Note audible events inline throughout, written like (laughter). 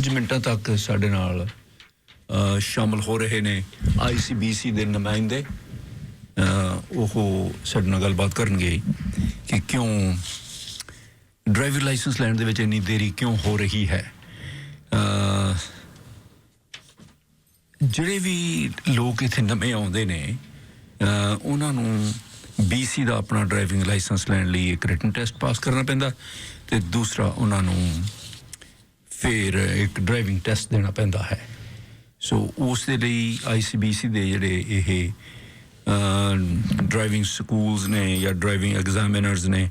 ਕੁਝ ਮਿੰਟਾਂ ਤੱਕ ਸਾਡੇ ਨਾਲ ਅ, ਸ਼ਾਮਲ ਹੋ ਰਹੇ ਨੇ ਆਈਸੀਬੀਸੀ ਦੇ ਨੁਮਾਇੰਦੇ। ਉਹ ਸਾਡੇ ਨਾਲ ਗੱਲਬਾਤ ਕਰਨਗੇ ਕਿ ਕਿਉਂ ਡਰਾਈਵਿੰਗ ਲਾਇਸੈਂਸ ਲੈਣ ਦੇ ਵਿੱਚ ਇੰਨੀ ਦੇਰੀ ਕਿਉਂ ਹੋ ਰਹੀ ਹੈ। ਜਿਹੜੇ ਵੀ ਲੋਕ ਇੱਥੇ ਨਵੇਂ ਆਉਂਦੇ ਨੇ ਉਹਨਾਂ ਨੂੰ BC ਦਾ ਆਪਣਾ ਡਰਾਈਵਿੰਗ ਲਾਇਸੈਂਸ ਲੈਣ ਲਈ ਇੱਕ ਰਿਟਨ ਟੈਸਟ ਪਾਸ ਕਰਨਾ ਪੈਂਦਾ ਤੇ ਦੂਸਰਾ ਉਹਨਾਂ ਨੂੰ ਫਿਰ ਇੱਕ ਡਰਾਈਵਿੰਗ ਟੈਸਟ ਦੇਣਾ ਪੈਂਦਾ ਹੈ। ਸੋ ਉਸ ਦੇ ਲਈ ICBC ਦੇ ਜਿਹੜੇ ਇਹ ਡਰਾਈਵਿੰਗ ਸਕੂਲਸ ਨੇ ਜਾਂ ਡਰਾਈਵਿੰਗ ਐਗਜ਼ਾਮੀਨਰਸ ਨੇ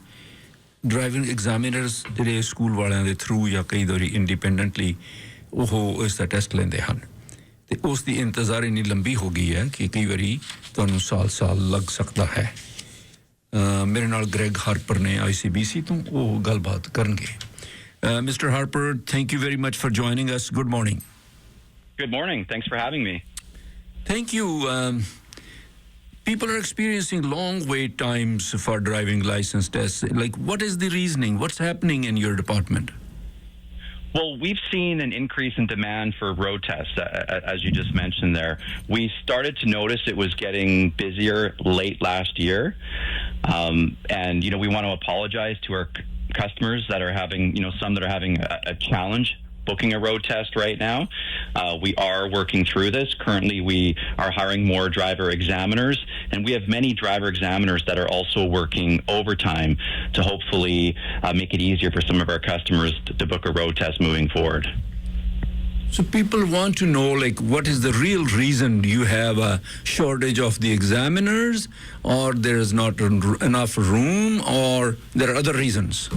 ਡਰਾਈਵਿੰਗ ਐਗਜ਼ਾਮੀਨਰਸ ਜਿਹੜੇ ਸਕੂਲ ਵਾਲਿਆਂ ਦੇ ਥਰੂ ਜਾਂ ਕਈ ਵਾਰੀ ਇੰਡੀਪੈਂਡੈਂਟਲੀ ਉਹ ਇਸ ਦਾ ਟੈਸਟ ਲੈਂਦੇ ਹਨ। ਤੇ ਉਸ ਦੀ ਇੰਤਜ਼ਾਰ ਇੰਨੀ ਲੰਬੀ ਹੋ ਗਈ ਹੈ ਕਿ ਕਈ ਵਾਰੀ ਤੁਹਾਨੂੰ ਸਾਲ-ਸਾਲ ਲੱਗ ਸਕਦਾ ਹੈ। ਮੇਰੇ ਨਾਲ ਗ੍ਰੈਗ ਹਾਰਪਰ ਨੇ ICBC ਤੋਂ ਉਹ ਗੱਲਬਾਤ ਕਰਨਗੇ। Uh, Mr. Harper, thank you very much for joining us. Good morning. Good morning. Thanks for having me. Thank you. Um, people are experiencing long wait times for driving license tests. Like, what is the reasoning? What's happening in your department? Well, we've seen an increase in demand for road tests, uh, uh, as you just mentioned there. We started to notice it was getting busier late last year. Um, and, you know, we want to apologize to our customers that are having, you know, some that are having a, a challenge booking a road test right now. Uh, we are working through this. Currently, we are hiring more driver examiners, and we have many driver examiners that are also working overtime to hopefully uh, make it easier for some of our customers to, to book a road test moving forward. So people want to know, like, what is the real reason you have a shortage of the examiners, or there is not en- enough room, or there are other reasons?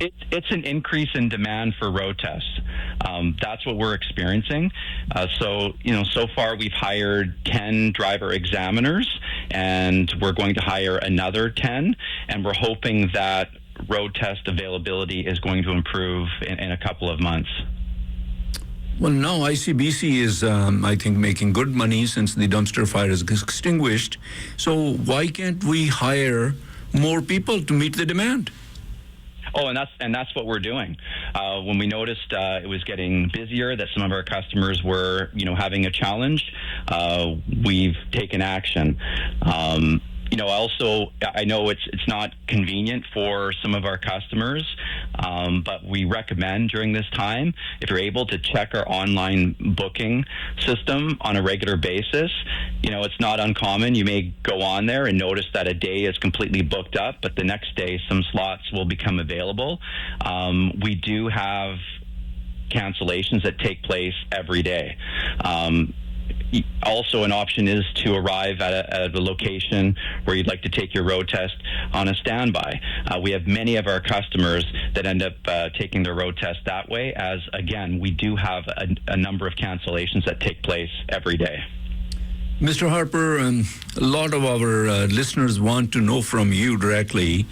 It, it's an increase in demand for road tests. Um, that's what we're experiencing. Uh, so, you know, so far we've hired 10 driver examiners and we're going to hire another 10. And we're hoping that road test availability is going to improve in, in a couple of months. Well, now ICBC is, um, I think, making good money since the dumpster fire is extinguished. So why can't we hire more people to meet the demand? Oh, and that's and that's what we're doing. Uh, when we noticed uh, it was getting busier, that some of our customers were, you know, having a challenge, uh, we've taken action. Um, you know, also I know it's it's not convenient for some of our customers, um, but we recommend during this time if you're able to check our online booking system on a regular basis. You know, it's not uncommon. You may go on there and notice that a day is completely booked up, but the next day some slots will become available. Um, we do have cancellations that take place every day. Um, also, an option is to arrive at a, at a, location where you'd like to take your road test on a standby. Uh, we have many of our customers that end up uh, taking their road test that way, as again, we do have a, a number of cancellations that take place every day. Mr. Harper, um, a lot of our uh, listeners want to know from you directly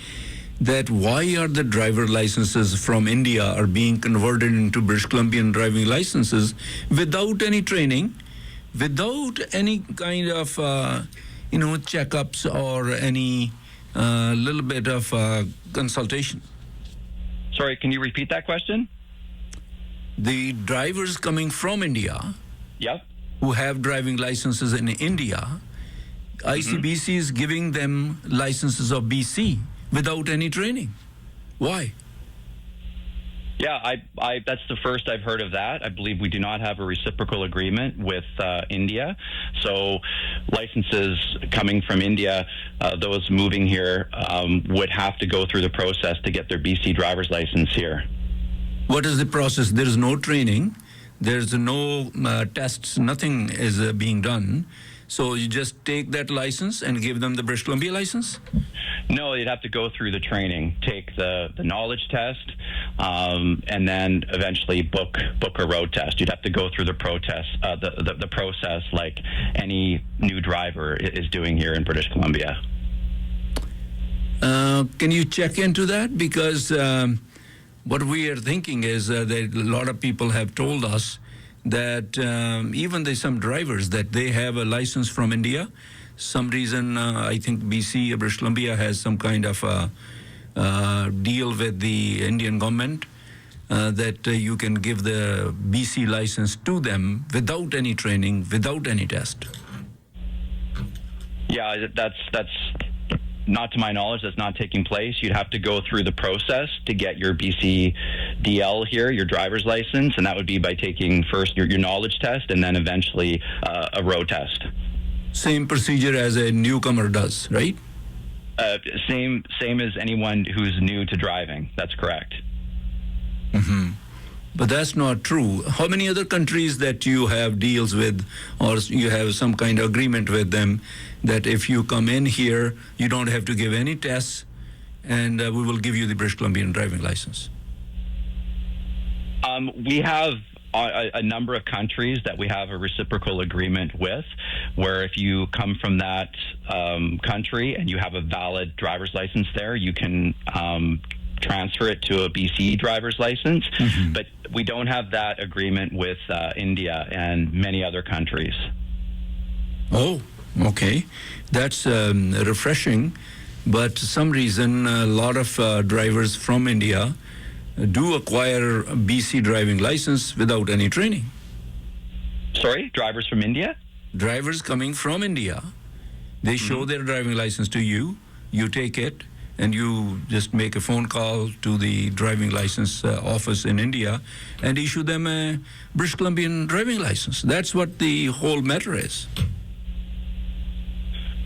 that why are the driver licenses from India are being converted into British Columbian driving licenses without any training, without any kind of uh, you know checkups or any uh, little bit of uh, consultation. Sorry, can you repeat that question? The drivers coming from India Yep. who have driving licenses in India, ICBC is giving them licenses of BC without any training. Why? Yeah, I, I, that's the first I've heard of that. I believe we do not have a reciprocal agreement with uh, India. So, licenses coming from India, uh, those moving here, um, would have to go through the process to get their BC driver's license here. What is the process? There is no training, there's no uh, tests, nothing is uh, being done. So, you just take that license and give them the British Columbia license? No, you'd have to go through the training, take the, the knowledge test, um, and then eventually book book a road test. You'd have to go through the protest uh, the, the the process like any new driver is doing here in British Columbia. Uh, can you check into that? Because um, what we are thinking is uh, that a lot of people have told us that um, even there's some drivers that they have a license from India. Some reason uh, I think BC, British Columbia has some kind of a, uh, deal with the Indian government. uh, that uh, you can give the BC license to them without any training, without any test. Yeah, that's that's not to my knowledge. That's not taking place. You'd have to go through the process to get your BC DL here, your driver's license, and that would be by taking first your, your knowledge test and then eventually uh, a road test. Same procedure as a newcomer does, right? Uh, same same as anyone who's new to driving. That's correct. But that's not true. How many other countries that you have deals with, or you have some kind of agreement with them, that if you come in here, you don't have to give any tests, and uh, we will give you the British Columbian driving license. Um, we have a, a number of countries that we have a reciprocal agreement with, where if you come from that um, country and you have a valid driver's license there, you can um, transfer it to a BC driver's license. But we don't have that agreement with uh, India and many other countries. Oh, okay, that's um, refreshing. But for some reason, a lot of uh, drivers from India do acquire a BC driving license without any training. Sorry, drivers from India? drivers coming from India, they show their driving license to you, you take it, and you just make a phone call to the driving license uh, office in India and issue them a British Columbian driving license. That's what the whole matter is.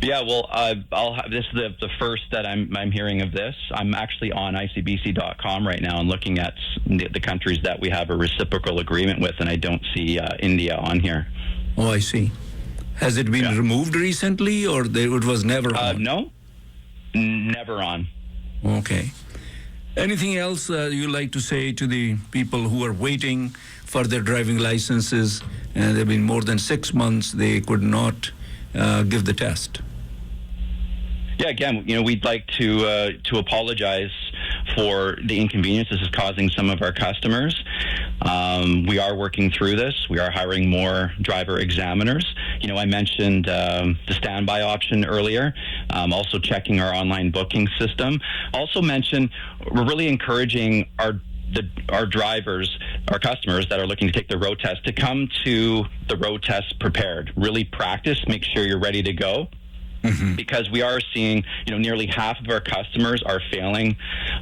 Yeah, well, uh, I'll have this is the, the first that I'm I'm hearing of this. I'm actually on ICBC.com right now and looking at the, the countries that we have a reciprocal agreement with, and I don't see uh, India on here. Oh, I see. Has it been Yeah. removed recently or they, it was never Uh, on? no, never on. Okay. Anything else uh, you like to say to the people who are waiting for their driving licenses and they've been more than six months, they could not uh, give the test? Yeah, again, you know, we'd like to uh, to apologize for the inconvenience this is causing some of our customers. Um, we are working through this. We are hiring more driver examiners. You know, I mentioned um, the standby option earlier. Um, also checking our online booking system. Also mentioned we're really encouraging our the, our drivers, our customers that are looking to take the road test to come to the road test prepared. Really practice. Make sure you're ready to go because we are seeing, you know, nearly half of our customers are failing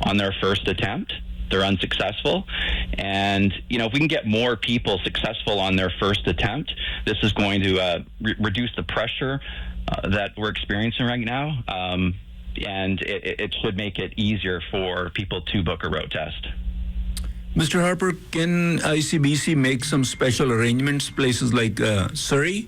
on their first attempt. They're unsuccessful. And, you know, if we can get more people successful on their first attempt, this is going to uh, re- reduce the pressure uh, that we're experiencing right now. Um, and it, it- it should make it easier for people to book a road test. Mr. Harper, can ICBC make some special arrangements, places like uh, Surrey,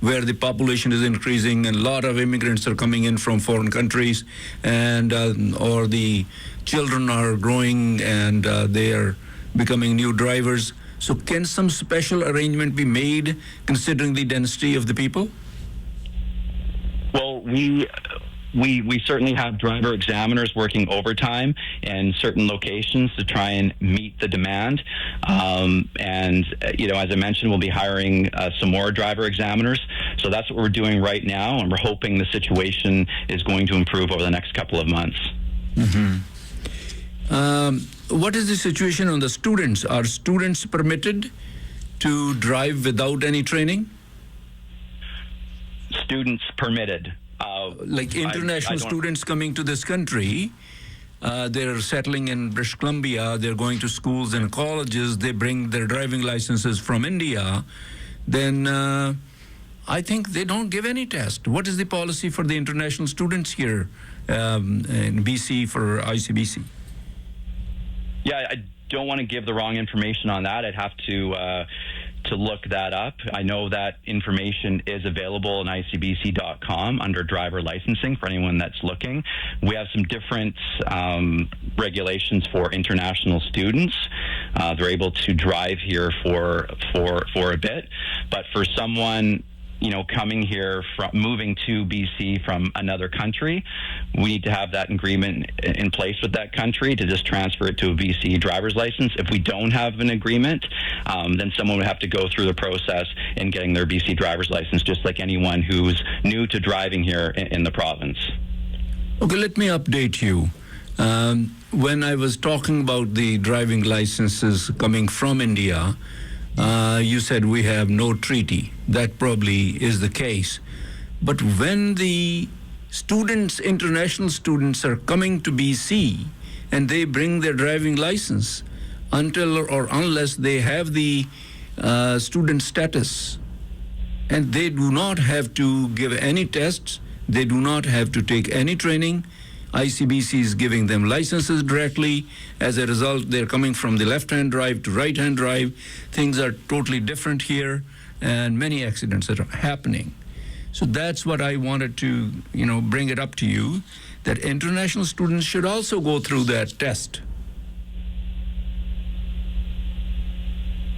where the population is increasing and a lot of immigrants are coming in from foreign countries, and uh, or the children are growing and uh, they are becoming new drivers? So, can some special arrangement be made considering the density of the people? Well, we we we certainly have driver examiners working overtime in certain locations to try and meet the demand. Um, and uh, you know, as I mentioned, we'll be hiring uh, some more driver examiners. So that's what we're doing right now, and we're hoping the situation is going to improve over the next couple of months. Um, what is the situation on the students? Are students permitted to drive without any training? Students permitted. Uh, like I- I international students coming to this country, uh, they're settling in British Columbia, they're going to schools and colleges, they bring their driving licenses from India, then uh, I think they don't give any test. What is the policy for the international students here um, in BC for ICBC? Yeah, I don't want to give the wrong information on that. I'd have to uh, to look that up. I know that information is available on ICBC.com under driver licensing for anyone that's looking. We have some different um, regulations for international students. Uh, they're able to drive here for for for a bit, but for someone you know, coming here from moving to BC from another country, we need to have that agreement in place with that country to just transfer it to a BC driver's license. If we don't have an agreement, um, then someone would have to go through the process in getting their BC driver's license, just like anyone who's new to driving here in, in the province. Okay, let me update you. Um, when I was talking about the driving licenses coming from India, uh, you said we have no treaty. That probably is the case. But when the students, international students, are coming to BC and they bring their driving license, until or unless they have the uh, student status, and they do not have to give any tests, they do not have to take any training. ICBC is giving them licenses directly. As a result, they're coming from the left hand drive to right hand drive. Things are totally different here, and many accidents are happening. So that's what I wanted to, you know, bring it up to you that international students should also go through that test.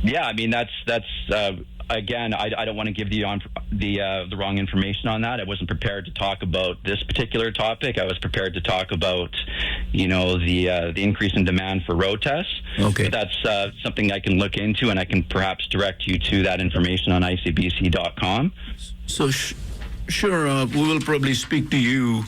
Yeah, I mean that's that's uh, again. I, I don't want to give the on the uh, the wrong information on that. I wasn't prepared to talk about this particular topic. I was prepared to talk about, you know, the uh, the increase in demand for road tests. Okay. But that's uh, something I can look into, and I can perhaps direct you to that information on icbc.com. So, sh- sure, uh, we will probably speak to you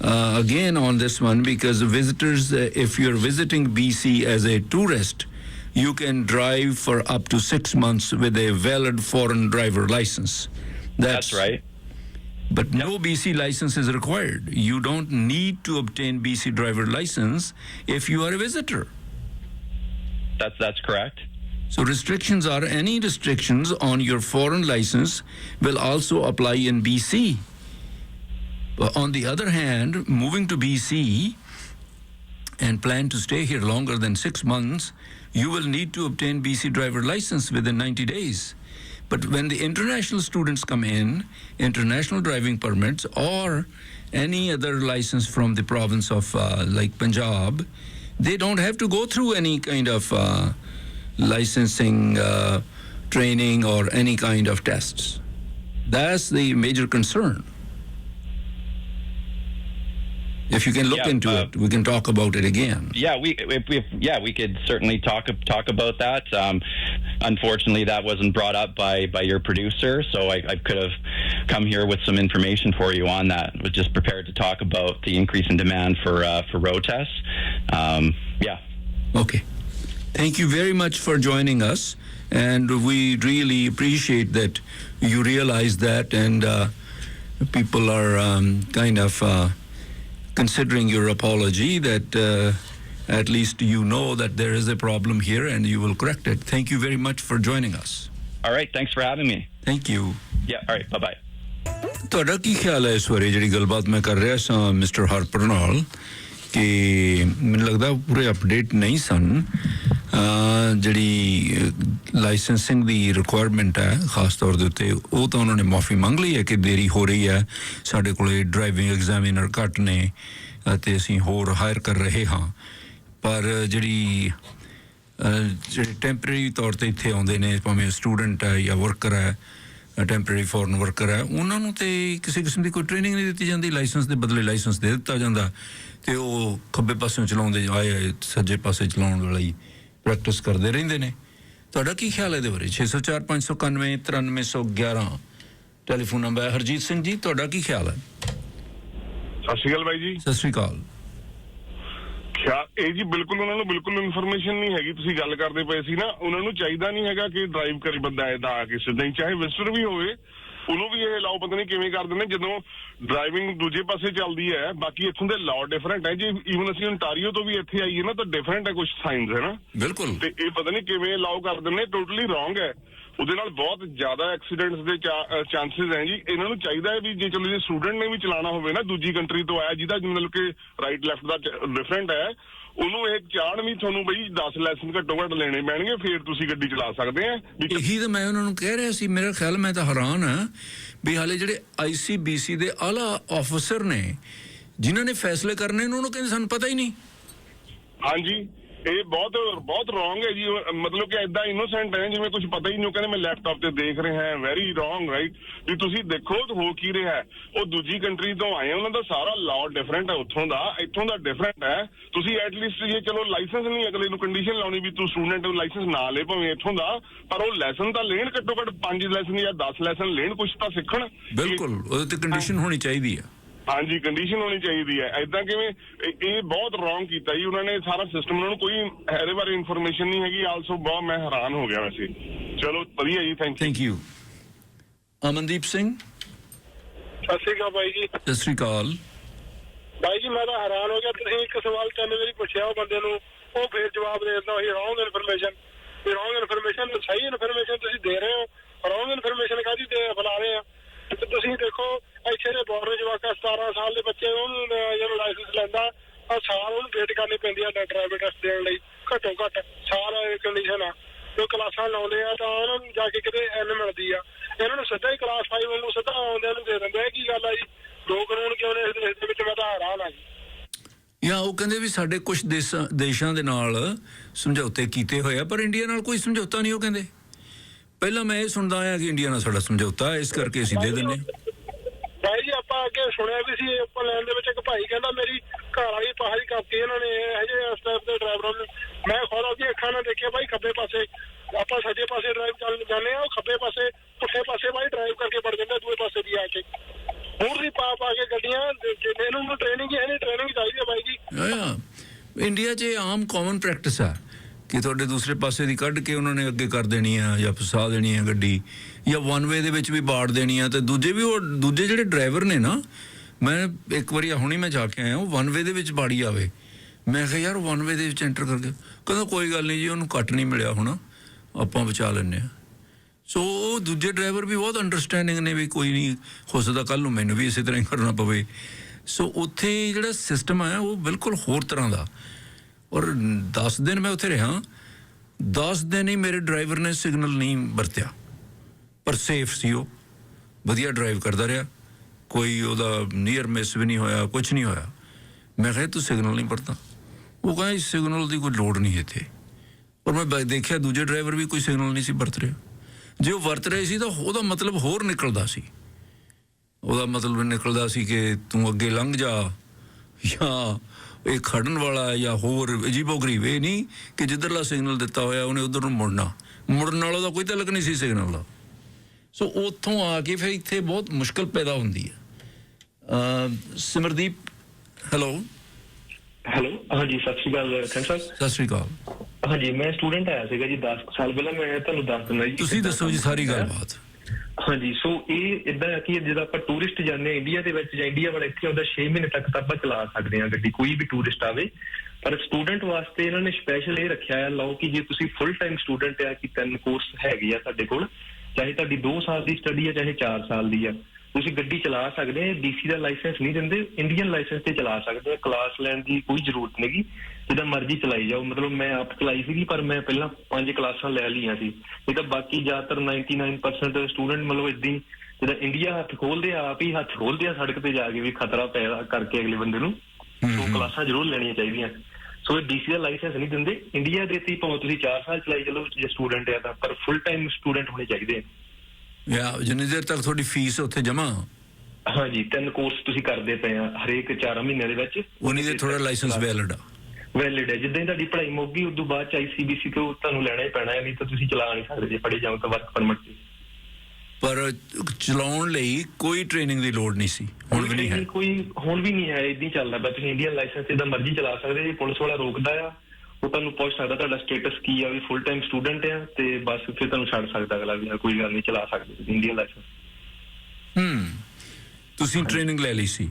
uh, again on this one because the visitors, uh, if you're visiting BC as a tourist, you can drive for up to six months with a valid foreign driver license. That's right. But no BC license is required. You don't need to obtain BC driver license if you are a visitor. That's that's correct. So restrictions are any restrictions on your foreign license will also apply in BC. But on the other hand, moving to BC and plan to stay here longer than six months, you will need to obtain BC driver license within 90 days. But when the international students come in, international driving permits or any other license from the province of uh, like Punjab, they don't have to go through any kind of uh, licensing uh, training or any kind of tests. That's the major concern. If you can look Yeah, into uh, it, we can talk about it again. Yeah, we if, if yeah we could certainly talk talk about that. Um, unfortunately, that wasn't brought up by by your producer, so I, I could have come here with some information for you on that. Was just prepared to talk about the increase in demand for uh, for road tests. Um, yeah. Okay. Thank you very much for joining us. And we really appreciate that you realize that, and uh, people are um, kind of uh, considering your apology that uh, at least you know that there is a problem here and you will correct it. Thank you very much for joining us. All right. Thanks for having me. Thank you. Yeah. All right. Bye bye. ਤੁਹਾਡਾ ਕੀ ਖਿਆਲ ਹੈ ਇਸ ਬਾਰੇ ਜਿਹੜੀ ਗੱਲਬਾਤ ਮੈਂ ਕਰ ਰਿਹਾ ਸਾਂ ਮਿਸਟਰ ਹਾਰਪਰ ਨਾਲ ਕਿ ਮੈਨੂੰ ਲੱਗਦਾ ਪੂਰੇ ਅਪਡੇਟ ਨਹੀਂ ਸਨ ਅਹ ਜਿਹੜੀ ਲਾਇਸੈਂਸਿੰਗ ਦੀ ਰਿਕੁਆਇਰਮੈਂਟ ਹੈ, ਖਾਸ ਤੌਰ ਦੇ ਉੱਤੇ, ਉਹ ਤਾਂ ਉਹਨਾਂ ਨੇ ਮਾਫੀ ਮੰਗ ਲਈ ਹੈ ਕਿ ਦੇਰੀ ਹੋ ਰਹੀ ਹੈ। ਸਾਡੇ ਕੋਲੇ ਡਰਾਈਵਿੰਗ ਐਗਜ਼ਾਮੀਨਰ ਘੱਟ ਨੇ ਅਤੇ ਅਸੀਂ ਹੋਰ ਹਾਇਰ ਕਰ ਰਹੇ ਹਾਂ। ਪਰ ਜਿਹੜੀ ਜਿਹੜੇ ਟੈਂਪਰੇਰੀ ਤੌਰ ਤੇ ਇੱਥੇ ਆਉਂਦੇ ਨੇ, ਭਾਵੇਂ ਸਟੂਡੈਂਟ ਹੈ ਜਾਂ ਵਰਕਰ ਹੈ ਟੈਂਪਰੇਰੀ ਫੋਰਨ ਵਰਕਰ ਹੈ, ਉਹਨਾਂ ਨੂੰ ਤੇ ਕਿਸੇ ਕਿਸਮ ਦੀ ਕੋਈ ਟ੍ਰੇਨਿੰਗ ਨਹੀਂ ਦਿੱਤੀ ਜਾਂਦੀ। ਲਾਇਸੈਂਸ ਦੇ ਬਦਲੇ ਲਾਇਸੈਂਸ ਦੇ ਦਿੱਤਾ ਜਾਂਦਾ ਤੇ ਉਹ ਖੱਬੇ ਪਾਸਿਓਂ ਚਲਾਉਂਦੇ ਆਏ ਆਏ ਸੱਜੇ ਪਾਸੇ ਚਲਾਉਣ ਵਾਲੀ ਪ੍ਰੈਕਟਿਸ ਕਰਦੇ ਰਹਿੰਦੇ ਨੇ। ਤੁਹਾਡਾ ਕੀ ਖਿਆਲ ਹੈ ਇਹਦੇ ਬਾਰੇ? 604 591 9311 ਟੈਲੀਫੋਨ ਨੰਬਰ ਹੈ ਹਰਜੀਤ ਸਿੰਘ ਜੀ ਤੁਹਾਡਾ ਕੀ ਖਿਆਲ ਹੈ? ਸਤਿ ਸ਼੍ਰੀ ਅਕਾਲ ਬਾਈ ਜੀ। ਸਤਿ ਸ਼੍ਰੀ ਅਕਾਲ। ਖਿਆ ਇਹ ਜੀ ਬਿਲਕੁਲ ਉਹਨਾਂ ਨੂੰ ਬਿਲਕੁਲ ਇਨਫੋਰਮੇਸ਼ਨ ਨਹੀਂ ਹੈਗੀ। ਤੁਸੀਂ ਗੱਲ ਕਰਦੇ ਪਏ ਸੀ ਨਾ ਉਹਨਾਂ ਨੂੰ ਚਾਹੀਦਾ ਨਹੀਂ ਹੈਗਾ ਕਿ ਡਰਾਈਵ ਕਰੇ ਬੰਦਾ ਐਦਾ ਆ ਕੇ ਸਿੱਧਾ ਹੀ ਚਾਹੇ ਵਿਜ਼ਟਰ ਵੀ ਹੋਵੇ ਉਹਨੂੰ ਵੀ ਇਹ ਲਾਓ ਪਤਾ ਨਹੀਂ ਕਿਵੇਂ ਕਰਦੇ ਨੇ? ਜਦੋਂ ਡਰਾਈਵਿੰਗ ਦੂਜੇ ਪਾਸੇ ਚੱਲਦੀ ਹੈ ਬਾਕੀ ਇੱਥੋਂ ਦੇ ਲਾਅ ਡਿਫਰੈਂਟ ਹੈ। ਜੀ ਈਵਨ ਅਸੀਂ ontario ਤੋਂ ਵੀ ਇੱਥੇ ਆਈਏ ਨਾ ਤਾਂ ਡਿਫਰੈਂਟ ਹੈ ਕੁਝ ਸਾਈਨਸ ਹੈ ਨਾ? ਬਿਲਕੁਲ। ਤੇ ਇਹ ਪਤਾ ਨਹੀਂ ਕਿਵੇਂ ਅਲਾਉ ਕਰ ਦਿੰਦੇ ਟੋਟਲੀ ਰੋਂਗ ਹੈ। ਉਹਦੇ ਨਾਲ ਬਹੁਤ ਜ਼ਿਆਦਾ ਐਕਸੀਡੈਂਟਸ ਦੇ ਚਾਂਸਸ ਹੈ ਜੀ। ਇਹਨਾਂ ਨੂੰ ਚਾਹੀਦਾ ਹੈ ਵੀ ਜੇ ਚਲੋ ਜੇ ਸਟੂਡੈਂਟ ਨੇ ਵੀ ਚਲਾਉਣਾ ਹੋਵੇ ਨਾ ਦੂਜੀ ਕੰਟਰੀ ਤੋਂ ਆਇਆ ਜਿਹਦਾ ਮਤਲਬ ਕਿ ਰਾਈਟ ਲੈਫਟ ਦਾ ਡਿਫਰੈਂਟ ਹੈ ਉਹਨੂੰ ਇਹ ਚਾਹਣ ਵੀ ਤੁਹਾਨੂੰ ਬਈ 10 ਲੈਸਨ ਘੱਟੋ ਘੱਟ ਲੈਣੇ ਪੈਣਗੇ ਫਿਰ ਤੁਸੀਂ ਗੱਡੀ ਚਲਾ ਸਕਦੇ ਆ। ਇਹੀ ਤਾਂ ਮੈਂ ਉਹਨਾਂ ਨੂੰ ਕਹਿ ਰਿਹਾ ਸੀ ਮੇਰਾ ਖਿਆਲ ਮੈਂ ਤਾਂ ਹੈਰਾਨ ਹਾਂ ਵੀ ਹਾਲੇ ਜਿਹੜੇ ਆਈਸੀਬੀਸੀ ਦੇ ਆਲਾ ਅਫਸਰ ਨੇ ਜਿਨ੍ਹਾਂ ਨੇ ਫੈਸਲੇ ਕਰਨੇ ਉਹਨਾਂ ਨੂੰ ਕਹਿੰਦੇ ਸਾਨੂੰ ਪਤਾ ਹੀ ਨਹੀਂ। ਹਾਂਜੀ। ਇਹ ਬਹੁਤ ਬਹੁਤ ਰੋਂਗ ਹੈ ਜੀ। ਮਤਲਬ ਕਿ ਐਦਾਂ ਇਨੋਸੈਂਟ ਹੈ, ਜਿਵੇਂ ਕੁਝ ਪਤਾ ਹੀ ਨਹੀਂ, ਉਹ ਕਹਿੰਦੇ ਮੈਂ ਲੈਪਟਾਪ ਤੇ ਦੇਖ ਰਿਹਾ ਹਾਂ। ਵੈਰੀ ਰੋਂਗ ਰਾਈਟ ਵੀ ਤੁਸੀਂ ਦੇਖੋ ਹੋ ਕੀ ਰਿਹਾ ਉਹ ਦੂਜੀ ਕੰਟਰੀ ਤੋਂ ਆਏ ਉਹਨਾਂ ਦਾ ਸਾਰਾ ਲਾਅ ਡਿਫਰੈਂਟ ਹੈ ਉੱਥੋਂ ਦਾ। ਇੱਥੋਂ ਦਾ ਡਿਫਰੈਂਟ ਹੈ। ਤੁਸੀਂ ਐਟਲੀਸਟ ਜੇ ਚਲੋ ਲਾਇਸੈਂਸ ਨਹੀਂ, ਅਗਲੇ ਨੂੰ ਕੰਡੀਸ਼ਨ ਲਾਉਣੀ ਵੀ ਤੂੰ ਸਟੂਡੈਂਟ ਲਾਇਸੈਂਸ ਨਾ ਲੈ ਭਾਵੇਂ ਇੱਥੋਂ ਦਾ, ਪਰ ਉਹ ਲੈਸਨ ਤਾਂ ਲੈਣ ਘੱਟੋ ਘੱਟ 5 ਲੈਸਨ ਜਾਂ 10 ਲੈਸਨ ਲੈਣ ਕੁਝ ਤਾਂ ਸਿੱਖਣ। ਬਿਲਕੁਲ, ਉਹਦੇ ਤੇ ਕੰਡੀਸ਼ਨ ਹੋਣੀ ਚਾਹੀਦੀ ਹੈ। ਹਾਂਜੀ ਕੰਡੀਸ਼ਨ ਹੋਣੀ ਚਾਹੀਦੀ ਹੈ। ਐਦਾਂ ਕਿਵੇਂ ਇਹ- ਬਹੁਤ ਰੋਂਗ ਕੀਤਾ ਜੀ। ਉਹਨਾਂ ਨੇ ਸਾਰਾ ਸਿਸਟਮ ਉਹਨਾਂ ਨੂੰ ਕੋਈ ਇਹਦੇ ਬਾਰੇ ਇਨਫੋਰਮੇਸ਼ਨ ਨਹੀਂ ਹੈਗੀ। ਆਲਸੋ ਬਹੁਤ ਮੈਂ ਹੈਰਾਨ ਹੋ ਗਿਆ ਵੈਸੇ। ਚਲੋ ਵਧੀਆ ਜੀ thank you thank you Amandeep Singh? Sat Shri Akal ਬਾਈ ਜੀ। ਸਤਿ ਸ੍ਰੀ ਅਕਾਲ। ਬਾਈ ਜੀ ਮੈਂ ਤਾਂ ਹੈਰਾਨ ਹੋ ਗਿਆ। ਤੁਸੀਂ ਇੱਕ ਸਵਾਲ ਤਿੰਨ ਵਾਰੀ ਪੁੱਛਿਆ ਉਹ ਬੰਦੇ ਨੂੰ। ਉਹ ਫੇਰ ਜਵਾਬ ਦੇ ਦਿੰਦਾ ਉਹੀ ਰੋਂਗ ਇਨਫੋਰਮੇਸ਼ਨ ਵੀ ਰੋਂਗ ਇਨਫੋਰਮੇਸ਼ਨ ਸਹੀ ਇਨਫੋਰਮੇਸ਼ਨ ਤੁਸੀਂ ਦੇ ਰਹੇ ਹੋ। ਰੋਂਗ ਇਨਫੋਰਮੇਸ਼ਨ ਕਾਹਦੀ ਦੇ ਬੁਲਾ ਰਹੇ ਆ? ਤੇ ਤੁਸੀਂ ਦੇਖੋ ਇੱਥੇ ਦੇ ਬਾਰਡਰ ਜਵਾਕਾ 17 ਸਾਲ ਦੇ ਬੱਚੇ ਉਹਨੂੰ ਜਦੋਂ ਲਾਇਸੈਂਸ ਲੈਂਦਾ ਆ ਸਾਲ ਉਹਨੂੰ ਵੇਟ ਕਰਨੀ ਪੈਂਦੀ ਆ ਡਰਾਈਵਰ ਟੈਸਟ ਦੇਣ ਲਈ। ਘੱਟੋ ਘੱਟ ਸਾਲ ਕੰਡੀਸ਼ਨ ਆ। ਜੋ ਕਲਾਸਾਂ ਲਾਉਂਦੇ ਆ, ਤਾਂ ਉਹਨਾਂ ਨੂੰ ਜਾ ਕੇ ਕਿਤੇ ਐਨ ਮਿਲਦੀ ਆ। ਇਹਨਾਂ ਨੂੰ ਸਿੱਧਾ ਹੀ ਕਲਾਸ 5 ਵਾਂਗੂ ਸਿੱਧਾ ਆਉਂਦਿਆਂ ਨੂੰ ਦੇ ਦਿੰਦੇ ਆ, ਕੀ ਗੱਲ ਆ ਜੀ? ਦੋ ਕਾਨੂੰਨ ਕਿਉਂ ਨੇ ਇਸ ਦੇਸ਼ ਦੇ ਵਿੱਚ? ਮੈਂ ਤਾਂ ਹੈਰਾਨ ਆ ਜੀ। ਜਾਂ ਉਹ ਕਹਿੰਦੇ ਵੀ ਸਾਡੇ ਕੁਝ ਦੇਸ਼ਾਂ ਦੇ ਨਾਲ ਸਮਝੌਤੇ ਕੀਤੇ ਹੋਏ ਆ, ਪਰ ਇੰਡੀਆ ਨਾਲ ਕੋਈ ਸਮਝੌਤਾ ਨਹੀਂ, ਉਹ ਕਹਿੰਦੇ। ਪਹਿਲਾਂ ਮੈਂ ਇਹ ਸੁਣਦਾ ਆਇਆ ਕਿ ਇੰਡੀਆ ਨਾਲ ਸਾਡਾ ਸਮਝੌਤਾ, ਇਸ ਕਰਕੇ ਅਸੀਂ ਦੇ ਦਿੰਦੇ ਸੁਣਿਆ ਵੀ ਸੀ ਓਪਨ ਲੈਨ ਦੇ ਵਿੱਚ ਇੱਕ ਭਾਈ ਕਹਿੰਦਾ ਮੇਰੀ ਘਰ ਵਾਲੀ ਪਹਾੜੀ ਕਰਤੀ ਇਹਨਾਂ ਨੇ, ਇਹ ਜਿਹੇ ਸਟੈਪ ਦੇ ਡਰਾਈਵਰਾਂ ਨੂੰ। ਮੈਂ ਖੁਦ ਆਪਣੀ ਅੱਖਾਂ ਨਾਲ ਦੇਖਿਆ, ਭਾਈ ਖੱਬੇ ਪਾਸੇ, ਆਪਾਂ ਸੱਜੇ ਪਾਸੇ ਡਰਾਈਵ ਚੱਲ ਜਾਂਦੇ ਆ ਉਹ ਖੱਬੇ ਪਾਸੇ, ਪੁੱਠੇ ਪਾਸੇ ਭਾਈ ਡਰਾਈਵ ਕਰਕੇ ਵੜ ਜਾਂਦਾ ਦੂਏ ਪਾਸੇ ਦੀ ਆ ਕੇ। ਹੋਰ ਦੀ ਪਾ ਪਾ ਕੇ ਗੱਡੀਆਂ, ਤੇ ਨੂੰ ਟ੍ਰੇਨਿੰਗ ਹੈ ਨਹੀਂ ਟ੍ਰੇਨਿੰਗ ਚਾਹੀਦੀ ਹੈ ਭਾਈ ਜੀ। ਇੰਡੀਆ 'ਚ ਇਹ ਆਮ ਕਾਮਨ ਪ੍ਰੈਕਟਿਸ ਆ ਕਿ ਤੁਹਾਡੇ ਦੂਸਰੇ ਪਾਸੇ ਦੀ ਕੱਢ ਕੇ ਉਹਨਾਂ ਨੇ ਅੱਗੇ ਕਰ ਦੇਣੀ ਆ ਜਾਂ ਫਸਾ ਦੇਣੀ ਆ ਗੱਡੀ, ਜਾਂ ਵਨ ਵੇ ਦੇ ਵਿੱਚ ਵੀ ਬਾੜ ਦੇਣੀ ਆ, ਤੇ ਦੂਜੇ ਵੀ ਉਹ, ਦੂਜੇ ਜਿਹੜੇ ਡਰਾਈਵਰ ਨੇ ਨਾ ਮੈਂ ਇੱਕ ਵਾਰੀ ਹੁਣੀ ਮੈਂ ਜਾ ਕੇ ਆਇਆ, ਉਹ ਵਨਵੇ ਦੇ ਵਿੱਚ ਬਾੜੀ ਆਵੇ। ਮੈਂ ਕਿਹਾ, ਯਾਰ ਵਨਵੇ ਦੇ ਵਿੱਚ ਐਂਟਰ ਕਰ ਕਰਕੇ ਕਹਿੰਦਾ, ਕੋਈ ਗੱਲ ਨਹੀਂ ਜੀ, ਉਹਨੂੰ ਕੱਟ ਨਹੀਂ ਮਿਲਿਆ ਹੁਣ। ਆਪਾਂ ਬਚਾ ਲੈਂਦੇ ਆ ਸੋ ਉਹ ਦੂਜੇ ਡਰਾਈਵਰ ਵੀ ਬਹੁਤ ਅੰਡਰਸਟੈਂਡਿੰਗ ਨੇ ਵੀ ਕੋਈ ਨਹੀਂ, ਹੋ ਸਕਦਾ ਕੱਲ ਨੂੰ ਮੈਨੂੰ ਵੀ ਇਸੇ ਤਰ੍ਹਾਂ ਹੀ ਕਰਨਾ ਪਵੇ। ਸੋ ਉੱਥੇ ਜਿਹੜਾ ਸਿਸਟਮ ਹੈ ਉਹ ਬਿਲਕੁਲ ਹੋਰ ਤਰ੍ਹਾਂ ਦਾ। ਔਰ 10 ਦਿਨ ਮੈਂ ਉੱਥੇ ਰਿਹਾ 10 ਦਿਨ ਹੀ ਮੇਰੇ ਡਰਾਈਵਰ ਨੇ ਸਿਗਨਲ ਨਹੀਂ ਵਰਤਿਆ। ਪਰ ਸੇਫ ਸੀ ਉਹ। ਵਧੀਆ ਡਰਾਈਵ ਕਰਦਾ ਰਿਹਾ। ਕੋਈ ਉਹਦਾ ਨੀਅਰ ਮਿਸ ਵੀ ਨਹੀਂ ਹੋਇਆ ਕੁਝ ਨਹੀਂ ਹੋਇਆ। ਮੈਂ ਕਿਹਾ ਤੂੰ ਸਿਗਨਲ ਨਹੀਂ ਵਰਤਾ ਉਹ ਕਹਿੰਦਾ ਸਿਗਨਲ ਦੀ ਕੋਈ ਲੋੜ ਨਹੀਂ ਇੱਥੇ। ਪਰ ਮੈਂ ਦੇਖਿਆ ਦੂਜੇ ਡਰਾਈਵਰ ਵੀ ਕੋਈ ਸਿਗਨਲ ਨਹੀਂ ਸੀ ਵਰਤ ਰਿਹਾ। ਜੇ ਉਹ ਵਰਤ ਰਹੇ ਸੀ ਤਾਂ ਉਹਦਾ ਮਤਲਬ ਹੋਰ ਨਿਕਲਦਾ ਸੀ। ਉਹਦਾ ਮਤਲਬ ਨਿਕਲਦਾ ਸੀ ਕਿ ਤੂੰ ਅੱਗੇ ਲੰਘ ਜਾ, ਜਾਂ ਇਹ ਖੜਨ ਵਾਲਾ ਜਾਂ ਹੋਰ ਅਜੀਬੋ ਗਰੀਬ। ਇਹ ਨਹੀਂ ਕਿ ਜਿੱਧਰਲਾ ਸਿਗਨਲ ਦਿੱਤਾ ਹੋਇਆ, ਉਹਨੇ ਉਧਰ ਨੂੰ ਮੁੜਨਾ। ਮੁੜਨ ਨਾਲ ਉਹਦਾ ਕੋਈ ਤਲਕ ਨਹੀਂ ਸੀ ਸਿਗਨਲ ਦਾ। ਸੋ ਉੱਥੋਂ ਆ ਕੇ ਫਿਰ ਇੱਥੇ ਬਹੁਤ ਮੁਸ਼ਕਲ ਪੈਦਾ ਹੁੰਦੀ ਹੈ। ਸਿਮਰਦੀਪ ਹੈਲੋ ਹੈਲੋ ਹਾਂਜੀ ਸਤਿ ਸ਼੍ਰੀ ਅਕਾਲ ਸਾਹਿਬ ਸਤਿ ਸ੍ਰੀ ਅਕਾਲ। ਹਾਂਜੀ ਮੈਂ ਸਟੂਡੈਂਟ ਆਇਆ ਸੀਗਾ ਜੀ 10 ਕੁ ਸਾਲ ਪਹਿਲਾਂ ਮੈਂ ਤੁਹਾਨੂੰ ਦੱਸ ਦਿੰਦਾ ਜੀ। ਤੁਸੀਂ ਦੱਸੋ ਜੀ ਸਾਰੀ ਗੱਲਬਾਤ। ਹਾਂਜੀ ਸੋ ਇਹ ਇਦਾਂ ਹੈ ਕਿ ਜਦੋਂ ਆਪਾਂ ਟੂਰਿਸਟ ਜਾਂਦੇ ਹਾਂ ਇੰਡੀਆ ਦੇ ਵਿੱਚ ਜਾਂ ਇੰਡੀਆ ਵਾਲਾ ਇੱਥੇ ਆਉਂਦਾ 6 ਮਹੀਨੇ ਤੱਕ ਤਾਂ ਆਪਾਂ ਚਲਾ ਸਕਦੇ ਹਾਂ ਗੱਡੀ ਕੋਈ ਵੀ ਟੂਰਿਸਟ ਆਵੇ। ਪਰ ਸਟੂਡੈਂਟ ਵਾਸਤੇ ਇਹਨਾਂ ਨੇ ਸਪੈਸ਼ਲ ਇਹ ਰੱਖਿਆ ਹੈ ਲਓ ਕਿ ਜੇ ਤੁਸੀਂ ਫੁੱਲ ਟਾਈਮ ਸਟੂਡੈਂਟ ਆ ਕਿ ਤਿੰਨ ਕੋਰਸ ਹੈਗੇ ਆ ਤੁਹਾਡੇ ਕੋਲ ਚਾਹੇ ਤੁਹਾਡੀ 2 ਸਾਲ ਦੀ ਸਟੱਡੀ ਹੈ ਚਾਹੇ 4 ਸਾਲ ਦੀ ਆ। ਤੁਸੀਂ ਗੱਡੀ ਚਲਾ ਸਕਦੇ ਡੀਸੀ ਦਾ ਲਾਇਸੈਂਸ ਨਹੀਂ ਦਿੰਦੇ ਇੰਡੀਅਨ ਲਾਇਸੈਂਸ ਤੇ ਚਲਾ ਸਕਦੇ ਆ। ਕਲਾਸ ਲੈਣ ਦੀ ਕੋਈ ਜ਼ਰੂਰਤ ਨਹੀਂਗੀ ਜਿੱਦਾਂ ਮਰਜ਼ੀ ਚਲਾਈ ਜਾਓ। ਮਤਲਬ ਮੈਂ ਆਪ ਚਲਾਈ ਸੀਗੀ ਪਰ ਮੈਂ ਪਹਿਲਾਂ ਪੰਜ ਕਲਾਸਾਂ ਲੈ ਲਈਆਂ ਸੀ। ਇਹ ਤਾਂ ਬਾਕੀ ਜ਼ਿਆਦਾਤਰ 99% ਸਟੂਡੈਂਟ ਮਤਲਬ ਇਦਾਂ ਜਿੱਦਾਂ ਇੰਡੀਆ ਹੱਥ ਖੋਲਦੇ ਆ ਆਪ ਹੀ ਹੱਥ ਖੋਲਦੇ ਆ ਸੜਕ ਤੇ ਜਾ ਕੇ ਵੀ ਖਤਰਾ ਪੈਦਾ ਕਰਕੇ ਅਗਲੇ ਬੰਦੇ ਨੂੰ। ਸੋ ਕਲਾਸਾਂ ਜ਼ਰੂਰ ਲੈਣੀਆਂ ਚਾਹੀਦੀਆਂ। ਸੋ ਇਹ ਡੀਸੀ ਦਾ ਲਾਇਸੈਂਸ ਨਹੀਂ ਦਿੰਦੇ। ਇੰਡੀਆ ਦੇ ਤੇ ਭਾਵੇਂ ਤੁਸੀਂ 4 ਸਾਲ ਚਲਾਈ ਚਲੋ ਜੇ ਸਟੂਡੈਂਟ ਆ ਤਾਂ ਪਰ ਫੁੱਲ ਟਾਈਮ ਸਟੂਡੈਂਟ ਹੋਣੇ ਚਾਹੀਦੇ ਆ। ਜਾਂ ਜਿੰਨੀ ਦੇਰ ਤੱਕ ਤੁਹਾਡੀ ਫੀਸ ਉੱਥੇ ਜਮਾ ਹਾਂਜੀ ਤਿੰਨ ਕੋਰਸ ਤੁਸੀਂ ਕਰਦੇ ਪਏ ਆ ਹਰੇਕ 4 ਮਹੀਨਿਆਂ ਦੇ ਵਿੱਚ। ਉਨੀ ਦੇ ਥੋੜਾ ਲਾਇਸੈਂਸ ਵੈਲਿਡ ਆ। ਵੈਲਿਡ ਹੈ ਜਿੱਦਾਂ ਹੀ ਤੁਹਾਡੀ ਪੜ੍ਹਾਈ ਮੁੱਕ ਗਈ ਉਦੋਂ ਬਾਅਦ ਚ ਆਈਸੀਬੀਸੀ ਤੋਂ ਤੁਹਾਨੂੰ ਲੈਣਾ ਹੀ ਪੈਣਾ ਹੈ ਨਹੀਂ ਤਾਂ ਤੁਸੀਂ ਚਲਾ ਨਹੀਂ ਸਕਦੇ ਜੇ ਪੜ੍ਹੇ ਜਾਓ ਤਾਂ ਵਰਕ ਪਰਮਿਟ ਤੇ। ਪਰ ਚਲਾਉਣ ਲਈ ਕੋਈ ਟ੍ਰੇਨਿੰਗ ਦੀ ਲੋੜ ਨਹੀਂ ਸੀ ਹੁਣ ਵੀ ਨਹੀਂ ਹੈ। ਕੋਈ ਹੁਣ ਵੀ ਨਹੀਂ ਹੈ ਇਦਾਂ ਚੱਲਦਾ ਬਸ ਤੁਸੀਂ ਇੰਡੀਅਨ ਲਾਇਸੈਂਸ ਜਿੱਦਾਂ ਮਰਜ਼ੀ ਚਲਾ ਸਕਦੇ ਜੇ ਪੁਲਿਸ ਵਾਲਾ ਰੋਕਦਾ ਆ ਉਹ ਤੁਹਾਨੂੰ ਪੁੱਛ ਸਕਦਾ ਤੁਹਾਡਾ ਸਟੇਟਸ ਕੀ ਆ ਵੀ ਫੁੱਲ ਟਾਈਮ ਸਟੂਡੈਂਟ ਆ ਤੇ ਬਸ ਫਿਰ ਤੁਹਾਨੂੰ ਛੱਡ ਸਕਦਾ ਅਗਲਾ ਵੀ ਕੋਈ ਗੱਲ ਨਹੀਂ ਚਲਾ ਸਕਦੇ ਤੁਸੀਂ ਇੰਡੀਅਨ ਲਾਇਸੈਂਸ ਹੂੰ। ਤੁਸੀਂ ਟ੍ਰੇਨਿੰਗ ਲੈ ਲਈ ਸੀ?